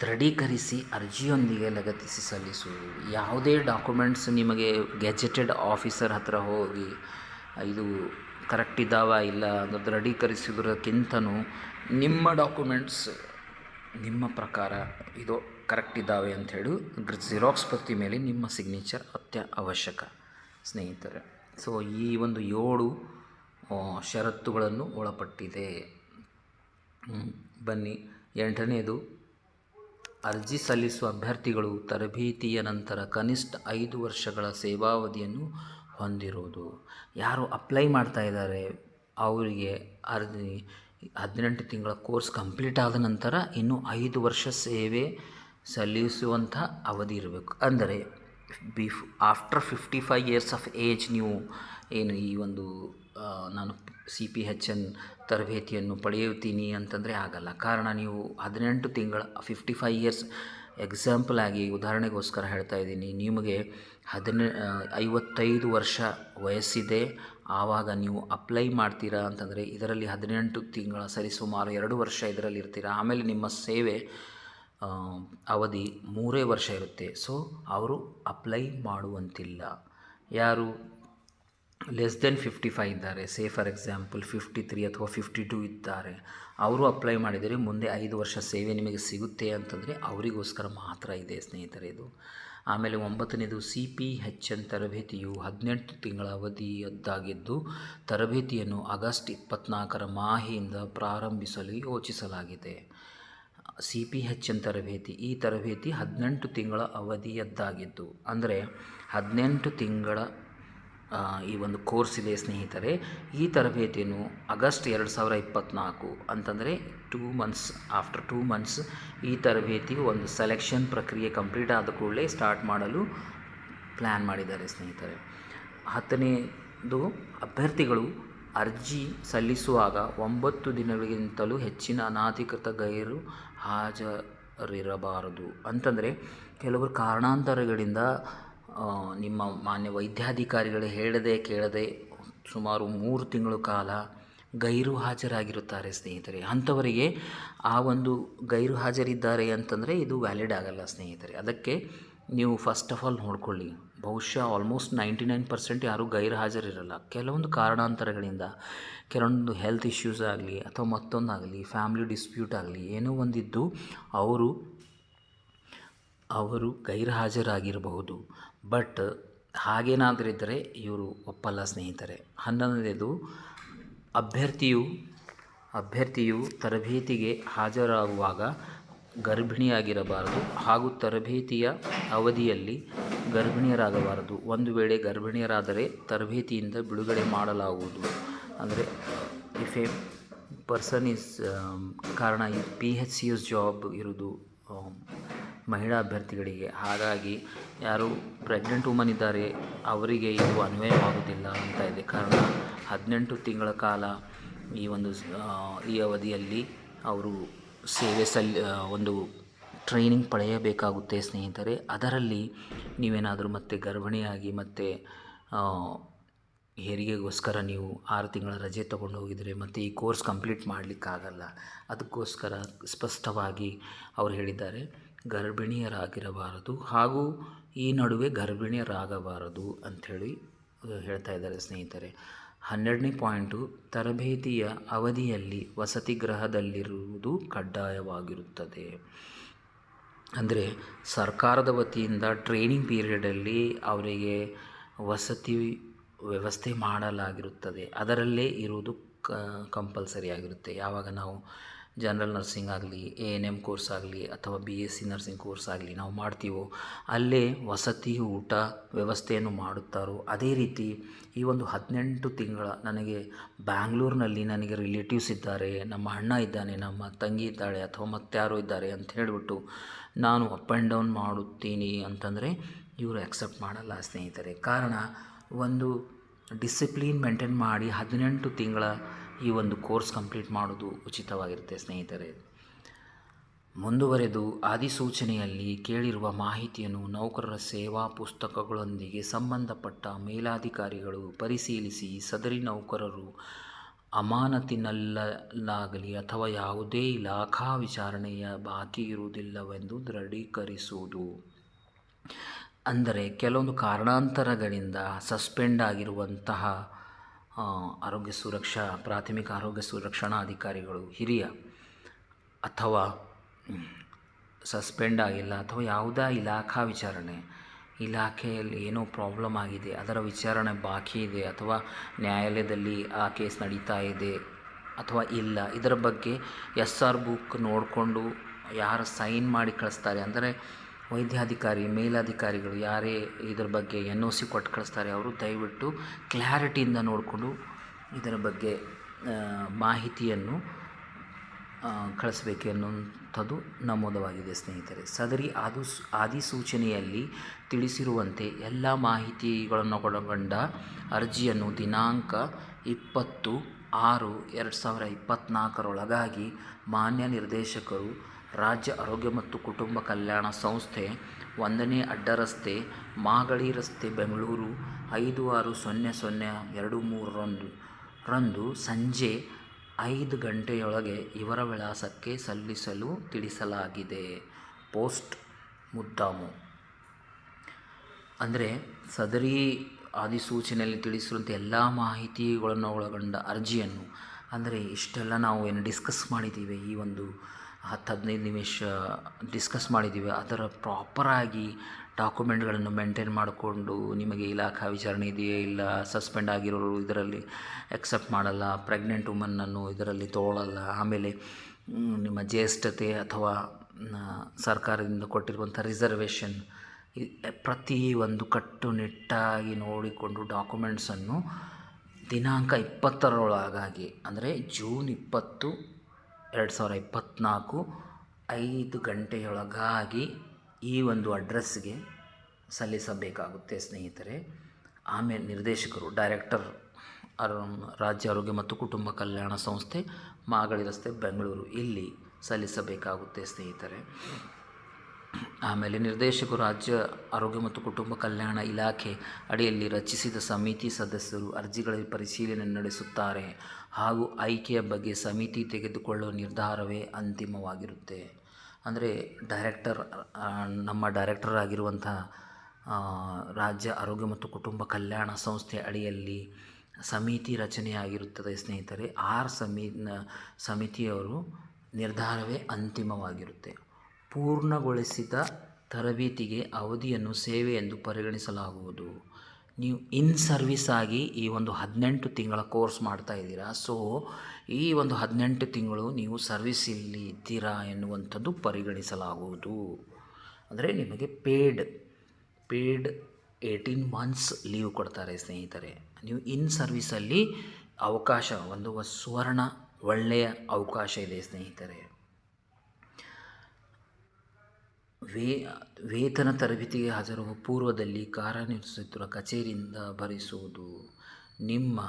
ದೃಢೀಕರಿಸಿ ಅರ್ಜಿಯೊಂದಿಗೆ ಲಗತ್ತಿಸಿ ಸಲ್ಲಿಸುವುದು ಯಾವುದೇ ಡಾಕ್ಯುಮೆಂಟ್ಸ್ ನಿಮಗೆ ಗೆಜೆಟೆಡ್ ಆಫೀಸರ್ ಹತ್ರ ಹೋಗಿ, ಇದು ಕರೆಕ್ಟ್ ಇದ್ದಾವ ಇಲ್ಲ ಅದು ದೃಢೀಕರಿಸಿದ್ರಕ್ಕಿಂತನೂ ನಿಮ್ಮ ಡಾಕ್ಯುಮೆಂಟ್ಸ್ ನಿಮ್ಮ ಪ್ರಕಾರ ಇದು ಕರೆಕ್ಟ್ ಇದ್ದಾವೆ ಹೇಳಿ ಜಿರಾಕ್ಸ್ ಪ್ರತಿ ಮೇಲೆ ನಿಮ್ಮ ಸಿಗ್ನೇಚರ್ ಅತ್ಯ ಅವಶ್ಯಕ ಸ್ನೇಹಿತರೆ. ಸೊ, ಈ ಒಂದು ಏಳು ಷರತ್ತುಗಳನ್ನು ಒಳಪಟ್ಟಿದೆ. ಬನ್ನಿ. ಎಂಟನೇದು ಅರ್ಜಿ ಸಲ್ಲಿಸುವ ಅಭ್ಯರ್ಥಿಗಳು ತರಬೇತಿಯ ನಂತರ ಕನಿಷ್ಠ ಐದು ವರ್ಷಗಳ ಸೇವಾವಧಿಯನ್ನು ಹೊಂದಿರುವುದು. ಯಾರು ಅಪ್ಲೈ ಮಾಡ್ತಾ ಇದ್ದಾರೆ, ಅವರಿಗೆ ಅರ್ಜಿ ಹದಿನೆಂಟು ತಿಂಗಳ ಕೋರ್ಸ್ ಕಂಪ್ಲೀಟ್ ಆದ ನಂತರ ಇನ್ನೂ ಐದು ವರ್ಷ ಸೇವೆ ಸಲ್ಲಿಸುವಂಥ ಅವಧಿ ಇರಬೇಕು. ಅಂದರೆ before, after fifty five years of age ನೀವು ಏನು ಈ ಒಂದು ನಾನು ಸಿ ಪಿ ಹೆಚ್ ಎನ್ ತರಬೇತಿಯನ್ನು ಪಡೆಯುತ್ತೀನಿ ಅಂತಂದರೆ ಆಗಲ್ಲ. ಕಾರಣ ನೀವು ಹದಿನೆಂಟು ತಿಂಗಳ ಫಿಫ್ಟಿ ಫೈವ್ ಇಯರ್ಸ್ ಎಕ್ಸಾಂಪಲ್ ಆಗಿ ಉದಾಹರಣೆಗೋಸ್ಕರ ಹೇಳ್ತಾ ಇದ್ದೀನಿ. ನಿಮಗೆ ಹದಿನೆ ಐವತ್ತೈದು ವರ್ಷ ವಯಸ್ಸಿದೆ. ಆವಾಗ ನೀವು ಅಪ್ಲೈ ಮಾಡ್ತೀರಾ ಅಂತಂದರೆ ಇದರಲ್ಲಿ ಹದಿನೆಂಟು ತಿಂಗಳ ಸರಿಸುಮಾರು ಎರಡು ವರ್ಷ ಇದರಲ್ಲಿ ಇರ್ತೀರಾ. ಆಮೇಲೆ ನಿಮ್ಮ ಸೇವೆ ಅವಧಿ ಮೂರೇ ವರ್ಷ ಇರುತ್ತೆ. ಸೊ ಅವರು ಅಪ್ಲೈ ಮಾಡುವಂತಿಲ್ಲ. ಯಾರು? ಲೆಸ್ ದೆನ್ ಫಿಫ್ಟಿ ಫೈವ್ ಇದ್ದಾರೆ. Say for example fifty three ಅಥವಾ ಫಿಫ್ಟಿ ಟೂ ಇದ್ದಾರೆ. ಅವರು ಅಪ್ಲೈ ಮಾಡಿದರೆ ಮುಂದೆ ಐದು ವರ್ಷ ಸೇವೆ ನಿಮಗೆ ಸಿಗುತ್ತೆ ಅಂತಂದರೆ ಅವರಿಗೋಸ್ಕರ ಮಾತ್ರ ಇದೆ ಸ್ನೇಹಿತರೆ ಇದು. ಆಮೇಲೆ ಒಂಬತ್ತನೇದು ಸಿ ಪಿ ಹೆಚ್ ಎನ್ ತರಬೇತಿಯು ಹದಿನೆಂಟು ತಿಂಗಳ ಅವಧಿಯದ್ದಾಗಿದ್ದು, ತರಬೇತಿಯನ್ನು ಆಗಸ್ಟ್ ಇಪ್ಪತ್ನಾಲ್ಕರ ಮಾಹೆಯಿಂದ ಪ್ರಾರಂಭಿಸಲು ಯೋಚಿಸಲಾಗಿದೆ. ಸಿ ಪಿ ಹೆಚ್ ಎನ್ ತರಬೇತಿ, ಈ ತರಬೇತಿ ಹದಿನೆಂಟು ತಿಂಗಳ ಅವಧಿಯದ್ದಾಗಿದ್ದು, ಅಂದರೆ ಹದಿನೆಂಟು ತಿಂಗಳ ಈ ಒಂದು ಕೋರ್ಸ್ ಇದೆ ಸ್ನೇಹಿತರೆ, ಈ ತರಬೇತಿಯನ್ನು ಆಗಸ್ಟ್ ಎರಡು ಸಾವಿರ ಇಪ್ಪತ್ತ್ನಾಲ್ಕು ಅಂತಂದರೆ two months after two months ಈ ತರಬೇತಿ ಒಂದು ಸೆಲೆಕ್ಷನ್ ಪ್ರಕ್ರಿಯೆ ಕಂಪ್ಲೀಟ್ ಆದ ಕೂಡಲೇ ಸ್ಟಾರ್ಟ್ ಮಾಡಲು ಪ್ಲ್ಯಾನ್ ಮಾಡಿದ್ದಾರೆ ಸ್ನೇಹಿತರೆ. ಹತ್ತನೇದು, ಅಭ್ಯರ್ಥಿಗಳು ಅರ್ಜಿ ಸಲ್ಲಿಸುವಾಗ ಒಂಬತ್ತು ದಿನಗಳಿಗಿಂತಲೂ ಹೆಚ್ಚಿನ ಅನಾಧಿಕೃತ ಗೈರು ಹಾಜರಿರಬಾರದು. ಅಂತಂದರೆ ಕೆಲವರು ಕಾರಣಾಂತರಗಳಿಂದ ನಿಮ್ಮ ಮಾನ್ಯ ವೈದ್ಯಾಧಿಕಾರಿಗಳು ಹೇಳದೆ ಕೇಳದೆ ಸುಮಾರು ಮೂರು ತಿಂಗಳು ಕಾಲ ಗೈರು ಹಾಜರಾಗಿರುತ್ತಾರೆ ಸ್ನೇಹಿತರೆ. ಅಂಥವರಿಗೆ ಆ ಒಂದು ಗೈರು ಹಾಜರಿದ್ದಾರೆ ಅಂತಂದರೆ ಇದು ವ್ಯಾಲಿಡ್ ಆಗಲ್ಲ ಸ್ನೇಹಿತರೆ. ಅದಕ್ಕೆ ನೀವು ಫಸ್ಟ್ ಆಫ್ ಆಲ್ ನೋಡ್ಕೊಳ್ಳಿ. ಬಹುಶಃ ಆಲ್ಮೋಸ್ಟ್ ನೈಂಟಿ ನೈನ್ ಪರ್ಸೆಂಟ್ ಯಾರೂ ಗೈರು ಹಾಜರಿರಲ್ಲ. ಕೆಲವೊಂದು ಕಾರಣಾಂತರಗಳಿಂದ, ಕೆಲವೊಂದು ಹೆಲ್ತ್ ಇಶ್ಯೂಸ್ ಆಗಲಿ ಅಥವಾ ಮತ್ತೊಂದಾಗಲಿ ಫ್ಯಾಮ್ಲಿ ಡಿಸ್ಪ್ಯೂಟ್ ಆಗಲಿ, ಏನೋ ಒಂದಿದ್ದು ಅವರು ಅವರು ಗೈರು ಹಾಜರಾಗಿರಬಹುದು ಬಟ್ ಹಾಗೇನಾದರೂ ಇದ್ದರೆ ಇವರು ಒಪ್ಪಲ್ಲ ಸ್ನೇಹಿತರೆ. ಹನ್ನೊಂದನೇದು, ಅಭ್ಯರ್ಥಿಯು ಅಭ್ಯರ್ಥಿಯು ತರಬೇತಿಗೆ ಹಾಜರಾಗುವಾಗ ಗರ್ಭಿಣಿಯಾಗಿರಬಾರದು ಹಾಗೂ ತರಬೇತಿಯ ಅವಧಿಯಲ್ಲಿ ಗರ್ಭಿಣಿಯರಾಗಬಾರದು. ಒಂದು ವೇಳೆ ಗರ್ಭಿಣಿಯರಾದರೆ ತರಬೇತಿಯಿಂದ ಬಿಡುಗಡೆ ಮಾಡಲಾಗುವುದು. ಅಂದರೆ ಇಫ್ ಎ ಪರ್ಸನ್ ಈಸ್ ಕಾರಣ ಈ P H C S job ಇರೋದು ಮಹಿಳಾ ಅಭ್ಯರ್ಥಿಗಳಿಗೆ. ಹಾಗಾಗಿ ಯಾರು ಪ್ರೆಗ್ನೆಂಟ್ ವುಮನ್ ಇದ್ದಾರೆ, ಅವರಿಗೆ ಇದು ಅನ್ವಯವಾಗುವುದಿಲ್ಲ ಅಂತ ಇದೆ. ಕಾರಣ ಹದಿನೆಂಟು ತಿಂಗಳ ಕಾಲ ಈ ಒಂದು ಈ ಅವಧಿಯಲ್ಲಿ ಅವರು ಸೇವೆ ಸಲ್ಲಿ ಒಂದು ಟ್ರೈನಿಂಗ್ ಪಡೆಯಬೇಕಾಗುತ್ತೆ ಸ್ನೇಹಿತರೆ. ಅದರಲ್ಲಿ ನೀವೇನಾದರೂ ಮತ್ತೆ ಗರ್ಭಿಣಿಯಾಗಿ ಮತ್ತು ಹೆರಿಗೆಗೋಸ್ಕರ ನೀವು ಆರು ತಿಂಗಳ ರಜೆ ತೊಗೊಂಡು ಹೋಗಿದರೆ ಮತ್ತು ಈ ಕೋರ್ಸ್ ಕಂಪ್ಲೀಟ್ ಮಾಡಲಿಕ್ಕಾಗಲ್ಲ. ಅದಕ್ಕೋಸ್ಕರ ಸ್ಪಷ್ಟವಾಗಿ ಅವರು ಹೇಳಿದ್ದಾರೆ. ಗರ್ಭಿಣಿಯರಾಗಿರಬಾರದು ಹಾಗೂ ಈ ನಡುವೆ ಗರ್ಭಿಣಿಯರಾಗಬಾರದು ಅಂಥೇಳಿ ಹೇಳ್ತಾ ಇದ್ದಾರೆ ಸ್ನೇಹಿತರೆ. ಹನ್ನೆರಡನೇ ಪಾಯಿಂಟು, ತರಬೇತಿಯ ಅವಧಿಯಲ್ಲಿ ವಸತಿ ಗೃಹದಲ್ಲಿರುವುದು ಕಡ್ಡಾಯವಾಗಿರುತ್ತದೆ. ಅಂದರೆ ಸರ್ಕಾರದ ವತಿಯಿಂದ ಟ್ರೈನಿಂಗ್ ಪೀರಿಯಡಲ್ಲಿ ಅವರಿಗೆ ವಸತಿ ವ್ಯವಸ್ಥೆ ಮಾಡಲಾಗಿರುತ್ತದೆ. ಅದರಲ್ಲೇ ಇರುವುದು ಕ ಕಂಪಲ್ಸರಿ ಆಗಿರುತ್ತೆ. ಯಾವಾಗ ನಾವು ಜನರಲ್ ನರ್ಸಿಂಗ್ ಆಗಲಿ ಎ ಎನ್ ಎಂ ಕೋರ್ಸ್ ಆಗಲಿ ಅಥವಾ B S C nursing course ಆಗಲಿ ನಾವು ಮಾಡ್ತೀವೋ, ಅಲ್ಲೇ ವಸತಿ, ಊಟ ವ್ಯವಸ್ಥೆಯನ್ನು ಮಾಡುತ್ತಾರೋ, ಅದೇ ರೀತಿ ಈ ಒಂದು ಹದಿನೆಂಟು ತಿಂಗಳ ನನಗೆ ಬ್ಯಾಂಗ್ಳೂರಿನಲ್ಲಿ ನನಗೆ ರಿಲೇಟಿವ್ಸ್ ಇದ್ದಾರೆ, ನಮ್ಮ ಅಣ್ಣ ಇದ್ದಾನೆ, ನಮ್ಮ ತಂಗಿ ಇದ್ದಾಳೆ ಅಥವಾ ಮತ್ತಾರೋ ಇದ್ದಾರೆ ಅಂತ ಹೇಳಿಬಿಟ್ಟು ನಾನು ಅಪ್ ಆ್ಯಂಡ್ ಡೌನ್ ಮಾಡುತ್ತೀನಿ ಅಂತಂದರೆ ಇವರು ಅಕ್ಸೆಪ್ಟ್ ಮಾಡಲ್ಲ ಸ್ನೇಹಿತರೆ. ಕಾರಣ ಒಂದು ಡಿಸಿಪ್ಲಿನ್ ಮೇಂಟೈನ್ ಮಾಡಿ ಹದಿನೆಂಟು ತಿಂಗಳ ಈ ಒಂದು ಕೋರ್ಸ್ ಕಂಪ್ಲೀಟ್ ಮಾಡೋದು ಉಚಿತವಾಗಿರುತ್ತೆ ಸ್ನೇಹಿತರೆ. ಮುಂದುವರೆದು ಅಧಿಸೂಚನೆಯಲ್ಲಿ ಕೇಳಿರುವ ಮಾಹಿತಿಯನ್ನು ನೌಕರರ ಸೇವಾ ಪುಸ್ತಕಗಳೊಂದಿಗೆ ಸಂಬಂಧಪಟ್ಟ ಮೇಲಾಧಿಕಾರಿಗಳು ಪರಿಶೀಲಿಸಿ ಸದರಿ ನೌಕರರು ಅಮಾನತಿನಲ್ಲಾಗಲಿ ಅಥವಾ ಯಾವುದೇ ಇಲಾಖಾ ವಿಚಾರಣೆಯ ಬಾಕಿ ಇರುವುದಿಲ್ಲವೆಂದು ದೃಢೀಕರಿಸುವುದು. ಅಂದರೆ ಕೆಲವೊಂದು ಕಾರಣಾಂತರಗಳಿಂದ ಸಸ್ಪೆಂಡ್ ಆಗಿರುವಂತಹ ಆರೋಗ್ಯ ಸುರಕ್ಷಾ, ಪ್ರಾಥಮಿಕ ಆರೋಗ್ಯ ಸುರಕ್ಷಣಾ ಅಧಿಕಾರಿಗಳು ಹಿರಿಯ ಅಥವಾ ಸಸ್ಪೆಂಡ್ ಆಗಿಲ್ಲ ಅಥವಾ ಯಾವುದೇ ಇಲಾಖಾ ವಿಚಾರಣೆ, ಇಲಾಖೆಯಲ್ಲಿ ಏನೋ ಪ್ರಾಬ್ಲಮ್ ಆಗಿದೆ, ಅದರ ವಿಚಾರಣೆ ಬಾಕಿ ಇದೆ ಅಥವಾ ನ್ಯಾಯಾಲಯದಲ್ಲಿ ಆ ಕೇಸ್ ನಡೀತಾ ಇದೆ ಅಥವಾ ಇಲ್ಲ, ಇದರ ಬಗ್ಗೆ ಎಸ್ ಆರ್ ಬುಕ್ ನೋಡಿಕೊಂಡು ಯಾರು ಸೈನ್ ಮಾಡಿ ಕಳಿಸ್ತಾರೆ. ಅಂದರೆ ವೈದ್ಯಾಧಿಕಾರಿ, ಮೇಲಾಧಿಕಾರಿಗಳು ಯಾರೇ ಇದರ ಬಗ್ಗೆ ಎನ್ ಒ ಸಿ ಕೊಟ್ಟು ಕಳಿಸ್ತಾರೆ ಅವರು ದಯವಿಟ್ಟು ಕ್ಲಾರಿಟಿಯಿಂದ ನೋಡಿಕೊಂಡು ಇದರ ಬಗ್ಗೆ ಮಾಹಿತಿಯನ್ನು ಕಳಿಸಬೇಕು ಕಳಿಸ್ಬೇಕು ಎನ್ನುವಂಥದ್ದು ನಮೂದವಾಗಿದೆ ಸ್ನೇಹಿತರೆ. ಸದರಿ ಆದು, ಆದಿಸೂಚನೆಯಲ್ಲಿ ತಿಳಿಸಿರುವಂತೆ ಎಲ್ಲ ಮಾಹಿತಿಗಳನ್ನು ಒಳಗೊಂಡ ಅರ್ಜಿಯನ್ನು ದಿನಾಂಕ ಇಪ್ಪತ್ತು ಆರು ಎರಡು ಸಾವಿರ ಇಪ್ಪತ್ತ್ನಾಲ್ಕರೊಳಗಾಗಿ ಮಾನ್ಯ ನಿರ್ದೇಶಕರು ರಾಜ್ಯ ಆರೋಗ್ಯ ಮತ್ತು ಕುಟುಂಬ ಕಲ್ಯಾಣ ಸಂಸ್ಥೆ ಒಂದನೇ ಅಡ್ಡರಸ್ತೆ ಮಾಗಡಿ ರಸ್ತೆ ಬೆಂಗಳೂರು ಐದು ಆರು ಸೊನ್ನೆ ಸೊನ್ನೆ ಎರಡು ಮೂರರಂದು ರಂದು. ಸಂಜೆ ಐದು ಗಂಟೆಯೊಳಗೆ ಇವರ ವಿಳಾಸಕ್ಕೆ ಸಲ್ಲಿಸಲು ತಿಳಿಸಲಾಗಿದೆ. ಪೋಸ್ಟ್ ಮುದ್ದಾಮು. ಅಂದರೆ ಸದರಿ ಅಧಿಸೂಚನೆಯಲ್ಲಿ ತಿಳಿಸಿರುವಂಥ ಎಲ್ಲ ಮಾಹಿತಿಗಳನ್ನು ಒಳಗೊಂಡ ಅರ್ಜಿಯನ್ನು, ಅಂದರೆ ಇಷ್ಟೆಲ್ಲ ನಾವು ಏನು ಡಿಸ್ಕಸ್ ಮಾಡಿದ್ದೀವಿ ಈ ಒಂದು ಹತ್ತು ಹದಿನೈದು ನಿಮಿಷ ಡಿಸ್ಕಸ್ ಮಾಡಿದ್ದೀವಿ. ಅದರ ಪ್ರಾಪರಾಗಿ ಡಾಕ್ಯುಮೆಂಟ್ಗಳನ್ನು ಮೇಂಟೈನ್ ಮಾಡಿಕೊಂಡು ನಿಮಗೆ ಇಲಾಖಾ ವಿಚಾರಣೆ ಇದೆಯೇ ಇಲ್ಲ ಸಸ್ಪೆಂಡ್ ಆಗಿರೋರು ಇದರಲ್ಲಿ ಎಕ್ಸೆಪ್ಟ್ ಮಾಡಲ್ಲ ಪ್ರೆಗ್ನೆಂಟ್ ವುಮನ್ನನ್ನು ಇದರಲ್ಲಿ ತೊಗೊಳ್ಳಲ್ಲ ಆಮೇಲೆ ನಿಮ್ಮ ಜ್ಯೇಷ್ಠತೆ ಅಥವಾ ಸರ್ಕಾರದಿಂದ ಕೊಟ್ಟಿರುವಂಥ ರಿಸರ್ವೇಷನ್ ಪ್ರತಿ ಒಂದು ಕಟ್ಟುನಿಟ್ಟಾಗಿ ನೋಡಿಕೊಂಡು ಡಾಕ್ಯುಮೆಂಟ್ಸನ್ನು ದಿನಾಂಕ ಇಪ್ಪತ್ತರೊಳಗಾಗಿ, ಅಂದರೆ ಜೂನ್ ಇಪ್ಪತ್ತು ಎರಡು ಸಾವಿರ ಇಪ್ಪತ್ತ್ನಾಲ್ಕು ಐದು ಗಂಟೆಯೊಳಗಾಗಿ ಈ ಒಂದು ಅಡ್ರೆಸ್ಗೆ ಸಲ್ಲಿಸಬೇಕಾಗುತ್ತೆ, ಸ್ನೇಹಿತರೆ. ಆಮೇಲೆ ನಿರ್ದೇಶಕರು, ಡೈರೆಕ್ಟರ್ ರಾಜ್ಯ ಆರೋಗ್ಯ ಮತ್ತು ಕುಟುಂಬ ಕಲ್ಯಾಣ ಸಂಸ್ಥೆ, ಮಾಗಡಿ ರಸ್ತೆ, ಬೆಂಗಳೂರು. ಇಲ್ಲಿ ಸಲ್ಲಿಸಬೇಕಾಗುತ್ತೆ, ಸ್ನೇಹಿತರೆ. ಆಮೇಲೆ ನಿರ್ದೇಶಕರು ರಾಜ್ಯ ಆರೋಗ್ಯ ಮತ್ತು ಕುಟುಂಬ ಕಲ್ಯಾಣ ಇಲಾಖೆ ಅಡಿಯಲ್ಲಿ ರಚಿಸಿದ ಸಮಿತಿ ಸದಸ್ಯರು ಅರ್ಜಿಗಳ ಪರಿಶೀಲನೆ ನಡೆಸುತ್ತಾರೆ ಹಾಗೂ ಆಯ್ಕೆಯ ಬಗ್ಗೆ ಸಮಿತಿ ತೆಗೆದುಕೊಳ್ಳುವ ನಿರ್ಧಾರವೇ ಅಂತಿಮವಾಗಿರುತ್ತೆ. ಅಂದರೆ ಡೈರೆಕ್ಟರ್ ನಮ್ಮ ಡೈರೆಕ್ಟರ್ ಆಗಿರುವಂಥ ರಾಜ್ಯ ಆರೋಗ್ಯ ಮತ್ತು ಕುಟುಂಬ ಕಲ್ಯಾಣ ಸಂಸ್ಥೆ ಅಡಿಯಲ್ಲಿ ಸಮಿತಿ ರಚನೆಯಾಗಿರುತ್ತದೆ ಸ್ನೇಹಿತರೆ. ಆರ್ ಸಮಿ ಸಮಿತಿಯವರು ನಿರ್ಧಾರವೇ ಅಂತಿಮವಾಗಿರುತ್ತೆ. ಪೂರ್ಣಗೊಳಿಸಿದ ತರಬೇತಿಗೆ ಅವಧಿಯನ್ನು ಸೇವೆ ಎಂದು ಪರಿಗಣಿಸಲಾಗುವುದು. ನೀವು ಇನ್ ಸರ್ವಿಸ್ ಆಗಿ ಈ ಒಂದು ಹದಿನೆಂಟು ತಿಂಗಳ ಕೋರ್ಸ್ ಮಾಡ್ತಾ ಇದ್ದೀರಾ. ಸೊ, ಈ ಒಂದು ಹದಿನೆಂಟು ತಿಂಗಳು ನೀವು ಸರ್ವಿಸ್ ಇಲ್ಲಿ ಇದ್ದೀರಾ ಎನ್ನುವಂಥದ್ದು ಪರಿಗಣಿಸಲಾಗುವುದು. ಅಂದರೆ ನಿಮಗೆ paid paid eighteen months leave ಕೊಡ್ತಾರೆ ಸ್ನೇಹಿತರೆ. ನೀವು ಇನ್ ಸರ್ವಿಸಲ್ಲಿ ಅವಕಾಶ, ಒಂದು ಸುವರ್ಣ ಒಳ್ಳೆಯ ಅವಕಾಶ ಇದೆ ಸ್ನೇಹಿತರೆ. ವೇ, ವೇತನ ತರಬೇತಿಗೆ ಹಾಜರಾಗುವ ಪೂರ್ವದಲ್ಲಿ ಕಾರ್ಯನಿರ್ವಹಿಸುತ್ತಿರುವ ಕಚೇರಿಯಿಂದ ಭರಿಸುವುದು ನಿಮ್ಮ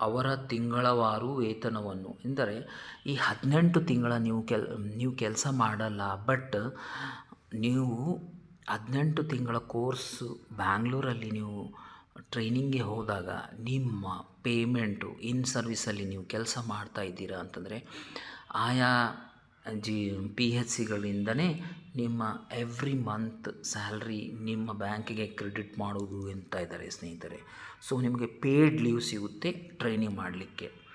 ಅವರ ತಿಂಗಳವಾರು ವೇತನವನ್ನು, ಎಂದರೆ ಈ ಹದಿನೆಂಟು ತಿಂಗಳ ನೀವು ಕೆಲ್, ನೀವು ಕೆಲಸ ಮಾಡಲ್ಲ, ಬಟ್ ನೀವು ಹದಿನೆಂಟು ತಿಂಗಳ ಕೋರ್ಸು ಬ್ಯಾಂಗ್ಳೂರಲ್ಲಿ ನೀವು ಟ್ರೈನಿಂಗ್ಗೆ ಹೋದಾಗ ನಿಮ್ಮ ಪೇಮೆಂಟು ಇನ್ ಸರ್ವಿಸಲ್ಲಿ ನೀವು ಕೆಲಸ ಮಾಡ್ತಾ ಇದ್ದೀರಾ ಅಂತಂದರೆ ಆಯಾ ಜಿ ಪಿ ಎಚ್ ಸಿಗಳಿಂದನೇ ನಿಮ್ಮ ಎವ್ರಿ ಮಂತ್ ಸ್ಯಾಲ್ರಿ ನಿಮ್ಮ ಬ್ಯಾಂಕಿಗೆ ಕ್ರೆಡಿಟ್ ಮಾಡೋದು ಅಂತ ಇದ್ದಾರೆ ಸ್ನೇಹಿತರೆ. ಸೊ ನಿಮಗೆ ಪೇಯ್ಡ್ ಲೀವ್ ಸಿಗುತ್ತೆ ಟ್ರೈನಿಂಗ್ ಮಾಡಲಿಕ್ಕೆ.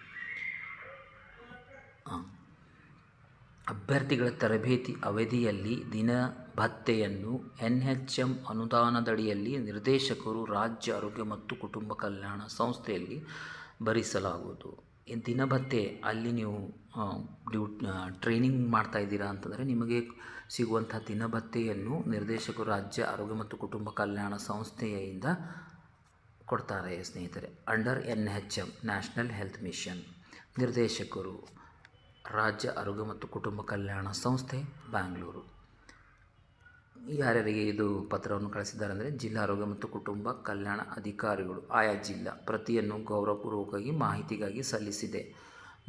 ಅಭ್ಯರ್ಥಿಗಳ ತರಬೇತಿ ಅವಧಿಯಲ್ಲಿ ದಿನ ಭತ್ತೆಯನ್ನು ಎನ್ ಎಚ್ ಎಂ ಅನುದಾನದಡಿಯಲ್ಲಿ ನಿರ್ದೇಶಕರು, ರಾಜ್ಯ ಆರೋಗ್ಯ ಮತ್ತು ಕುಟುಂಬ ಕಲ್ಯಾಣ ಸಂಸ್ಥೆಯಲ್ಲಿ ಭರಿಸಲಾಗುವುದು. ದಿನಭತ್ಯೆ ಅಲ್ಲಿ ನೀವು ಡ್ಯೂ ಟ್ರೈನಿಂಗ್ ಮಾಡ್ತಾ ಇದ್ದೀರಾ ಅಂತಂದರೆ ನಿಮಗೆ ಸಿಗುವಂಥ ದಿನಭತ್ಯೆಯನ್ನು ನಿರ್ದೇಶಕರು ರಾಜ್ಯ ಆರೋಗ್ಯ ಮತ್ತು ಕುಟುಂಬ ಕಲ್ಯಾಣ ಸಂಸ್ಥೆಯಿಂದ ಕೊಡ್ತಾರೆ ಸ್ನೇಹಿತರೆ. Under N H M national health mission, ನಿರ್ದೇಶಕರು ರಾಜ್ಯ ಆರೋಗ್ಯ ಮತ್ತು ಕುಟುಂಬ ಕಲ್ಯಾಣ ಸಂಸ್ಥೆ, ಬ್ಯಾಂಗ್ಳೂರು. ಯಾರ್ಯಾರಿಗೆ ಇದು ಪತ್ರವನ್ನು ಕಳಿಸಿದ್ದಾರೆ ಅಂದರೆ ಜಿಲ್ಲಾ ಆರೋಗ್ಯ ಮತ್ತು ಕುಟುಂಬ ಕಲ್ಯಾಣ ಅಧಿಕಾರಿಗಳು, ಆಯಾ ಜಿಲ್ಲಾ ಪ್ರತಿಯನ್ನು ಗೌರವಪೂರ್ವಕವಾಗಿ ಮಾಹಿತಿಗಾಗಿ ಸಲ್ಲಿಸಿದೆ.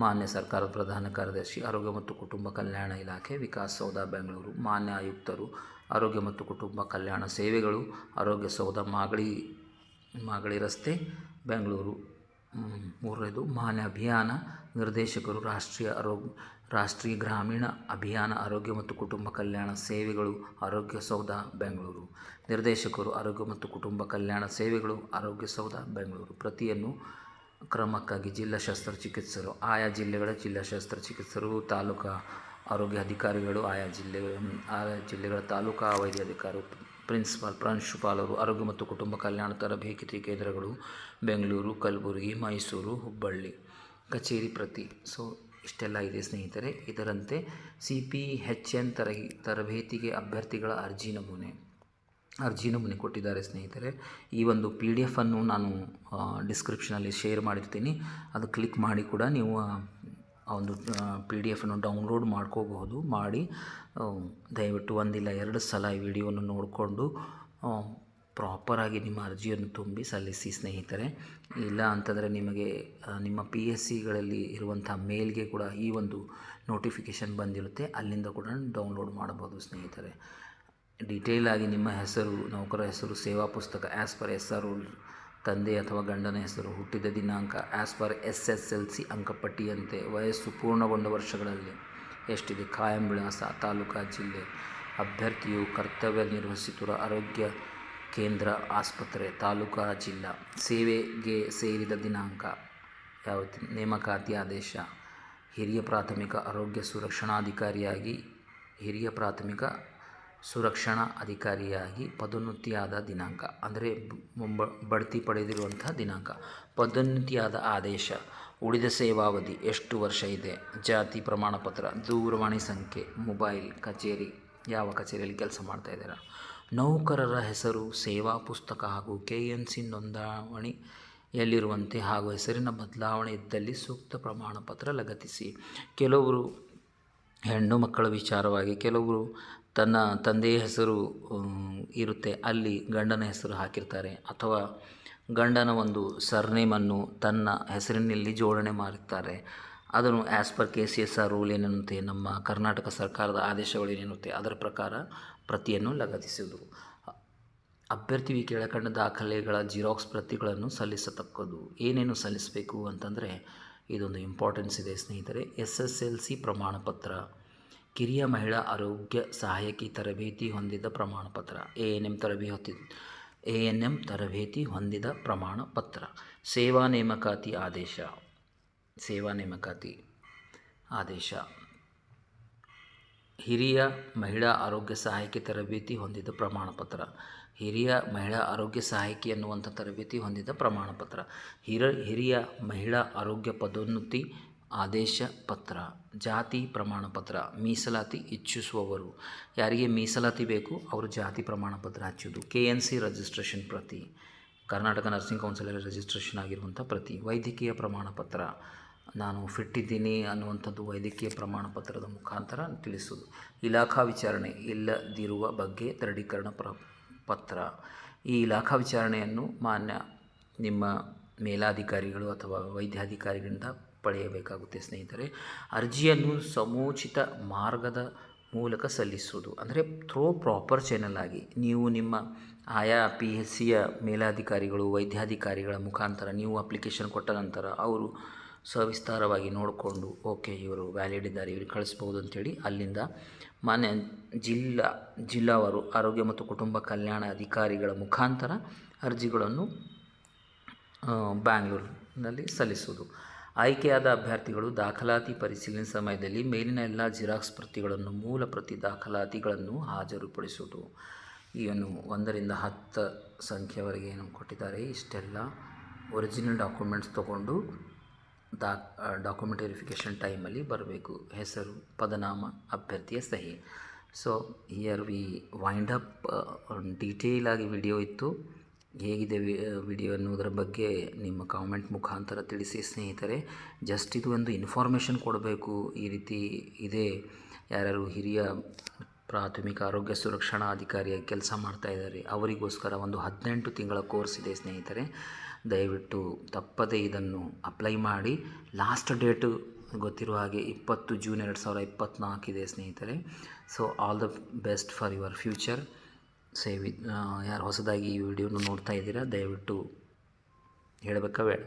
ಮಾನ್ಯ ಸರ್ಕಾರದ ಪ್ರಧಾನ ಕಾರ್ಯದರ್ಶಿ, ಆರೋಗ್ಯ ಮತ್ತು ಕುಟುಂಬ ಕಲ್ಯಾಣ ಇಲಾಖೆ, ವಿಕಾಸ್ ಸೌಧ, ಬೆಂಗಳೂರು. ಮಾನ್ಯ ಆಯುಕ್ತರು, ಆರೋಗ್ಯ ಮತ್ತು ಕುಟುಂಬ ಕಲ್ಯಾಣ ಸೇವೆಗಳು, ಆರೋಗ್ಯ ಸೌಧ, ಮಾಗಡಿ ಮಾಗಡಿ ರಸ್ತೆ, ಬೆಂಗಳೂರು. ಮೂರನೇದು ಮಾನ್ಯ ಅಭಿಯಾನ ನಿರ್ದೇಶಕರು, ರಾಷ್ಟ್ರೀಯ ಆರೋಗ್ಯ ರಾಷ್ಟ್ರೀಯ ಗ್ರಾಮೀಣ ಅಭಿಯಾನ, ಆರೋಗ್ಯ ಮತ್ತು ಕುಟುಂಬ ಕಲ್ಯಾಣ ಸೇವೆಗಳು, ಆರೋಗ್ಯ ಸೌಧ, ಬೆಂಗಳೂರು. ನಿರ್ದೇಶಕರು, ಆರೋಗ್ಯ ಮತ್ತು ಕುಟುಂಬ ಕಲ್ಯಾಣ ಸೇವೆಗಳು, ಆರೋಗ್ಯ ಸೌಧ, ಬೆಂಗಳೂರು. ಪ್ರತಿಯನ್ನು ಕ್ರಮಕ್ಕಾಗಿ ಜಿಲ್ಲಾ ಶಸ್ತ್ರಚಿಕಿತ್ಸರು ಆಯಾ ಜಿಲ್ಲೆಗಳ ಜಿಲ್ಲಾ ಶಸ್ತ್ರಚಿಕಿತ್ಸರು ತಾಲೂಕಾ ಆರೋಗ್ಯ ಅಧಿಕಾರಿಗಳು, ಆಯಾ ಜಿಲ್ಲೆ ಆಯಾ ಜಿಲ್ಲೆಗಳ ತಾಲೂಕಾ ವೈದ್ಯಾಧಿಕಾರಿ, ಪ್ರಿನ್ಸಿಪಾಲ್, ಪ್ರಾಂಶುಪಾಲರು, ಆರೋಗ್ಯ ಮತ್ತು ಕುಟುಂಬ ಕಲ್ಯಾಣ ತರಬೇತಿ ಕೇಂದ್ರಗಳು, ಬೆಂಗಳೂರು, ಕಲಬುರಗಿ, ಮೈಸೂರು, ಹುಬ್ಬಳ್ಳಿ. ಕಚೇರಿ ಪ್ರತಿ. ಸೊ ಇಷ್ಟೆಲ್ಲ ಇದೆ ಸ್ನೇಹಿತರೆ. ಇದರಂತೆ ಸಿ ಪಿ ಹೆಚ್ ಎನ್ ತರ ತರಬೇತಿಗೆ ಅಭ್ಯರ್ಥಿಗಳ ಅರ್ಜಿ ನಮೂನೆ ಅರ್ಜಿ ನಮೂನೆ ಕೊಟ್ಟಿದ್ದಾರೆ ಸ್ನೇಹಿತರೆ. ಈ ಒಂದು ಪಿ ಡಿ ಎಫನ್ನು ನಾನು ಡಿಸ್ಕ್ರಿಪ್ಷನಲ್ಲಿ ಶೇರ್ ಮಾಡಿರ್ತೀನಿ. ಅದು ಕ್ಲಿಕ್ ಮಾಡಿ ಕೂಡ ನೀವು ಆ, ಆ ಒಂದು ಪಿ ಡಿ ಎಫನ್ನು ಡೌನ್ಲೋಡ್ ಮಾಡ್ಕೋಬಹುದು. ಮಾಡಿ ದಯವಿಟ್ಟು ಒಂದಿಲ್ಲ ಎರಡು ಸಲ ಈ ವಿಡಿಯೋವನ್ನು ನೋಡಿಕೊಂಡು ಪ್ರಾಪರಾಗಿ ನಿಮ್ಮ ಅರ್ಜಿಯನ್ನು ತುಂಬಿ ಸಲ್ಲಿಸಿ, ಸ್ನೇಹಿತರೆ. ಇಲ್ಲ ಅಂತಂದರೆ ನಿಮಗೆ ನಿಮ್ಮ ಪಿ ಎಸ್ ಸಿಗಳಲ್ಲಿ ಇರುವಂಥ ಮೇಲ್ಗೆ ಕೂಡ ಈ ಒಂದು ನೋಟಿಫಿಕೇಷನ್ ಬಂದಿರುತ್ತೆ. ಅಲ್ಲಿಂದ ಕೂಡ ಡೌನ್ಲೋಡ್ ಮಾಡಬಹುದು, ಸ್ನೇಹಿತರೆ. ಡೀಟೇಲ್ ಆಗಿ ನಿಮ್ಮ ಹೆಸರು, ನೌಕರ ಹೆಸರು, ಸೇವಾ ಪುಸ್ತಕ ಆ್ಯಸ್ ಪರ್ ಎಸ್ ಆರ್ ತಂದೆ ಅಥವಾ ಗಂಡನ ಹೆಸರು, ಹುಟ್ಟಿದ ದಿನಾಂಕ as per S S L C ಅಂಕಪಟ್ಟಿಯಂತೆ, ವಯಸ್ಸು ಪೂರ್ಣಗೊಂಡ ವರ್ಷಗಳಲ್ಲಿ ಎಷ್ಟಿದೆ, ಕಾಯಂ ವಿಳಾಸ, ತಾಲೂಕಾ ಜಿಲ್ಲೆ, ಅಭ್ಯರ್ಥಿಯು ಕರ್ತವ್ಯ ನಿರ್ವಹಿಸುತ್ತಿರುವ ಆರೋಗ್ಯ ಕೇಂದ್ರ ಆಸ್ಪತ್ರೆ, ತಾಲೂಕಾ, ಜಿಲ್ಲಾ. ಸೇವೆಗೆ ಸೇರಿದ ದಿನಾಂಕ ಯಾವ ನೇಮಕಾತಿ ಆದೇಶ. ಹಿರಿಯ ಪ್ರಾಥಮಿಕ ಆರೋಗ್ಯ ಸುರಕ್ಷಣಾಧಿಕಾರಿಯಾಗಿ, ಹಿರಿಯ ಪ್ರಾಥಮಿಕ ಸುರಕ್ಷಣಾ ಅಧಿಕಾರಿಯಾಗಿ ಪದೋನ್ನತಿಯಾದ ದಿನಾಂಕ. ಅಂದರೆ ಬಡ್ತಿ ಪಡೆದಿರುವಂತಹ ದಿನಾಂಕ. ಪದೋನ್ನತಿಯಾದ ಆದೇಶ. ಉಳಿದ ಸೇವಾವಧಿ ಎಷ್ಟು ವರ್ಷ ಇದೆ? ಜಾತಿ ಪ್ರಮಾಣಪತ್ರ, ದೂರವಾಣಿ ಸಂಖ್ಯೆ, ಮೊಬೈಲ್, ಕಚೇರಿ. ಯಾವ ಕಚೇರಿಯಲ್ಲಿ ಕೆಲಸ ಮಾಡ್ತಾ ಇದ್ದೀರಾ? ನೌಕರರ ಹೆಸರು ಸೇವಾ ಪುಸ್ತಕ ಹಾಗೂ ಕೆ ಎನ್ ಸಿ ನೋಂದಣಿಯಲ್ಲಿರುವಂತೆ ಹಾಗೂ ಹೆಸರಿನ ಬದಲಾವಣೆ ಇದ್ದಲ್ಲಿ ಸೂಕ್ತ ಪ್ರಮಾಣ ಪತ್ರ ಲಗತ್ತಿಸಿ. ಕೆಲವರು ಹೆಣ್ಣು ಮಕ್ಕಳ ವಿಚಾರವಾಗಿ, ಕೆಲವರು ತನ್ನ ತಂದೆಯ ಹೆಸರು ಇರುತ್ತೆ, ಅಲ್ಲಿ ಗಂಡನ ಹೆಸರು ಹಾಕಿರ್ತಾರೆ. ಅಥವಾ ಗಂಡನ ಒಂದು ಸರ್ನೇಮನ್ನು ತನ್ನ ಹೆಸರಿನಲ್ಲಿ ಜೋಡಣೆ ಮಾಡಿರ್ತಾರೆ. ಅದನ್ನು as per K C S R rule ಏನಿರುತ್ತೆ ನಮ್ಮ ಕರ್ನಾಟಕ ಸರ್ಕಾರದ ಆದೇಶಗಳು ಏನಿರುತ್ತೆ ಅದರ ಪ್ರಕಾರ ಪ್ರತಿಯನ್ನು ಲಗತ್ತಿಸುವುದು. ಅಭ್ಯರ್ಥಿ ಕೆಳಕಂಡ ದಾಖಲೆಗಳ ಜಿರಾಕ್ಸ್ ಪ್ರತಿಗಳನ್ನು ಸಲ್ಲಿಸತಕ್ಕದು ಏನೇನು ಸಲ್ಲಿಸಬೇಕು ಅಂತಂದರೆ ಇದೊಂದು ಇಂಪಾರ್ಟೆನ್ಸ್ ಇದೆ ಸ್ನೇಹಿತರೆ. ಎಸ್ ಎಸ್ ಎಲ್ ಸಿ ಪ್ರಮಾಣಪತ್ರ, ಕಿರಿಯ ಮಹಿಳಾ ಆರೋಗ್ಯ ಸಹಾಯಕಿ ತರಬೇತಿ ಹೊಂದಿದ ಪ್ರಮಾಣಪತ್ರ ಎ ಎನ್ ಎಂ ತರಬೇತಿ ಎ ಎನ್ ಎಂ ತರಬೇತಿ ಹೊಂದಿದ ಪ್ರಮಾಣ ಪತ್ರ ಸೇವಾ ನೇಮಕಾತಿ ಆದೇಶ, ಸೇವಾ ನೇಮಕಾತಿ ಆದೇಶ. ಹಿರಿಯ ಮಹಿಳಾ ಆರೋಗ್ಯ ಸಹಾಯಕಿ ತರಬೇತಿ ಹೊಂದಿದ ಪ್ರಮಾಣಪತ್ರ. ಹಿರಿಯ ಮಹಿಳಾ ಆರೋಗ್ಯ ಸಹಾಯಕಿ ಎನ್ನುವಂಥ ತರಬೇತಿ ಹೊಂದಿದ ಪ್ರಮಾಣಪತ್ರ. ಹಿರ, ಹಿರಿಯ ಮಹಿಳಾ ಆರೋಗ್ಯ ಪದೋನ್ನತಿ ಆದೇಶ ಪತ್ರ. ಜಾತಿ ಪ್ರಮಾಣಪತ್ರ. ಮೀಸಲಾತಿ ಇಚ್ಛಿಸುವವರು. ಯಾರಿಗೆ ಮೀಸಲಾತಿ ಬೇಕು ಅವರು ಜಾತಿ ಪ್ರಮಾಣಪತ್ರ ಹಚ್ಚೋದು ಕೆ ಎನ್ ಸಿ ರಿಜಿಸ್ಟ್ರೇಷನ್ ಪ್ರತಿ. ಕರ್ನಾಟಕ ನರ್ಸಿಂಗ್ ಕೌನ್ಸಿಲಲ್ಲಿ ರಿಜಿಸ್ಟ್ರೇಷನ್ ಆಗಿರುವಂಥ ಪ್ರತಿ. ವೈದ್ಯಕೀಯ ಪ್ರಮಾಣ ಪತ್ರ ನಾನು ಫಿಟ್ ಇದ್ದೀನಿ ಅನ್ನುವಂಥದ್ದು ವೈದ್ಯಕೀಯ ಪ್ರಮಾಣ ಪತ್ರದ ಮುಖಾಂತರ ತಿಳಿಸೋದು ಇಲಾಖಾ ವಿಚಾರಣೆ ಇಲ್ಲದಿರುವ ಬಗ್ಗೆ ದೃಢೀಕರಣ ಪ್ರ, ಪತ್ರ. ಈ ಇಲಾಖಾ ವಿಚಾರಣೆಯನ್ನು ಮಾನ್ಯ ನಿಮ್ಮ ಮೇಲಾಧಿಕಾರಿಗಳು ಅಥವಾ ವೈದ್ಯಾಧಿಕಾರಿಗಳಿಂದ ಪಡೆಯಬೇಕಾಗುತ್ತೆ ಸ್ನೇಹಿತರೆ. ಅರ್ಜಿಯನ್ನು ಸಮೋಚಿತ ಮಾರ್ಗದ ಮೂಲಕ ಸಲ್ಲಿಸುವುದು, ಅಂದರೆ ಥ್ರೋ ಪ್ರಾಪರ್ ಚಾನಲ್ ಆಗಿ. ನೀವು ನಿಮ್ಮ ಆಯಾ ಪಿ ಎಸ್ ಸಿಯ ಮೇಲಾಧಿಕಾರಿಗಳು, ವೈದ್ಯಾಧಿಕಾರಿಗಳ ಮುಖಾಂತರ ನೀವು ಅಪ್ಲಿಕೇಶನ್ ಕೊಟ್ಟ ನಂತರ ಅವರು ಸವಿಸ್ತಾರವಾಗಿ ನೋಡಿಕೊಂಡು, ಓಕೆ, ಇವರು ವ್ಯಾಲಿಡ್ ಇದ್ದಾರೆ, ಇವ್ರಿಗೆ ಕಳಿಸ್ಬೋದು ಅಂಥೇಳಿ ಅಲ್ಲಿಂದ ಮಾನ್ಯ ಜಿಲ್ಲಾ, ಜಿಲ್ಲಾವಾರು, ಆರೋಗ್ಯ ಮತ್ತು ಕುಟುಂಬ ಕಲ್ಯಾಣ ಅಧಿಕಾರಿಗಳ ಮುಖಾಂತರ ಅರ್ಜಿಗಳನ್ನು ಬ್ಯಾಂಗ್ಳೂರಿನಲ್ಲಿ ಸಲ್ಲಿಸುವುದು. ಆಯ್ಕೆಯಾದ ಅಭ್ಯರ್ಥಿಗಳು ದಾಖಲಾತಿ ಪರಿಶೀಲನೆ ಸಮಯದಲ್ಲಿ ಮೇಲಿನ ಎಲ್ಲ ಜಿರಾಕ್ಸ್ ಪ್ರತಿಗಳನ್ನು, ಮೂಲ ಪ್ರತಿ ದಾಖಲಾತಿಗಳನ್ನು ಹಾಜರುಪಡಿಸುವುದು. ಏನು ಒಂದರಿಂದ ಹತ್ತು ಸಂಖ್ಯೆವರೆಗೆ ಏನು ಕೊಟ್ಟಿದ್ದಾರೆ. ಇಷ್ಟೆಲ್ಲ. ಒರಿಜಿನಲ್ ಡಾಕ್ಯುಮೆಂಟ್ಸ್ ತೊಗೊಂಡು ದಾ ಡಾಕ್ಯುಮೆಂಟ್ ವೆರಿಫಿಕೇಷನ್ ಟೈಮಲ್ಲಿ ಬರಬೇಕು. ಹೆಸರು, ಪದನಾಮ, ಅಭ್ಯರ್ಥಿಯ ಸಹಿ. So here we wind up detail ಆಗಿ ವಿಡಿಯೋ ಇತ್ತು. ಹೇಗಿದೆ ವಿಡಿಯೋ ಅನ್ನೋದರ ಬಗ್ಗೆ ನಿಮ್ಮ ಕಾಮೆಂಟ್ ಮುಖಾಂತರ ತಿಳಿಸಿ ಸ್ನೇಹಿತರೆ. ಜಸ್ಟ್ ಇದು ಒಂದು ಇನ್ಫಾರ್ಮೇಷನ್ ಕೊಡಬೇಕು. ಈ ರೀತಿ ಇದೆ. ಯಾರ್ಯಾರು ಹಿರಿಯ ಪ್ರಾಥಮಿಕ ಆರೋಗ್ಯ ಸುರಕ್ಷಣಾ ಅಧಿಕಾರಿಯಾಗಿ ಕೆಲಸ ಮಾಡ್ತಾ ಇದ್ದಾರೆ, ಅವರಿಗೋಸ್ಕರ ಒಂದು ಹದಿನೆಂಟು ತಿಂಗಳ ಕೋರ್ಸ್ ಇದೆ ಸ್ನೇಹಿತರೆ. ದಯವಿಟ್ಟು ತಪ್ಪದೇ ಇದನ್ನು ಅಪ್ಲೈ ಮಾಡಿ. ಲಾಸ್ಟ್ ಡೇಟು ಗೊತ್ತಿರುವ ಹಾಗೆ ಇಪ್ಪತ್ತು ಜೂನ್ ಎರಡು ಸಾವಿರ ಇಪ್ಪತ್ತ್ನಾಲ್ಕಿದೆ ಸ್ನೇಹಿತರೆ. So all the best for your future ಸೇವಿ ಯಾರು ಹೊಸದಾಗಿ ಈ ವಿಡಿಯೋನ ನೋಡ್ತಾ ಇದ್ದೀರಾ, ದಯವಿಟ್ಟು ಹೇಳಬೇಕಾ ಬೇಡ.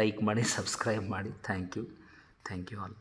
ಲೈಕ್ ಮಾಡಿ ಸಬ್ಸ್ಕ್ರೈಬ್ ಮಾಡಿ. Thank you thank you all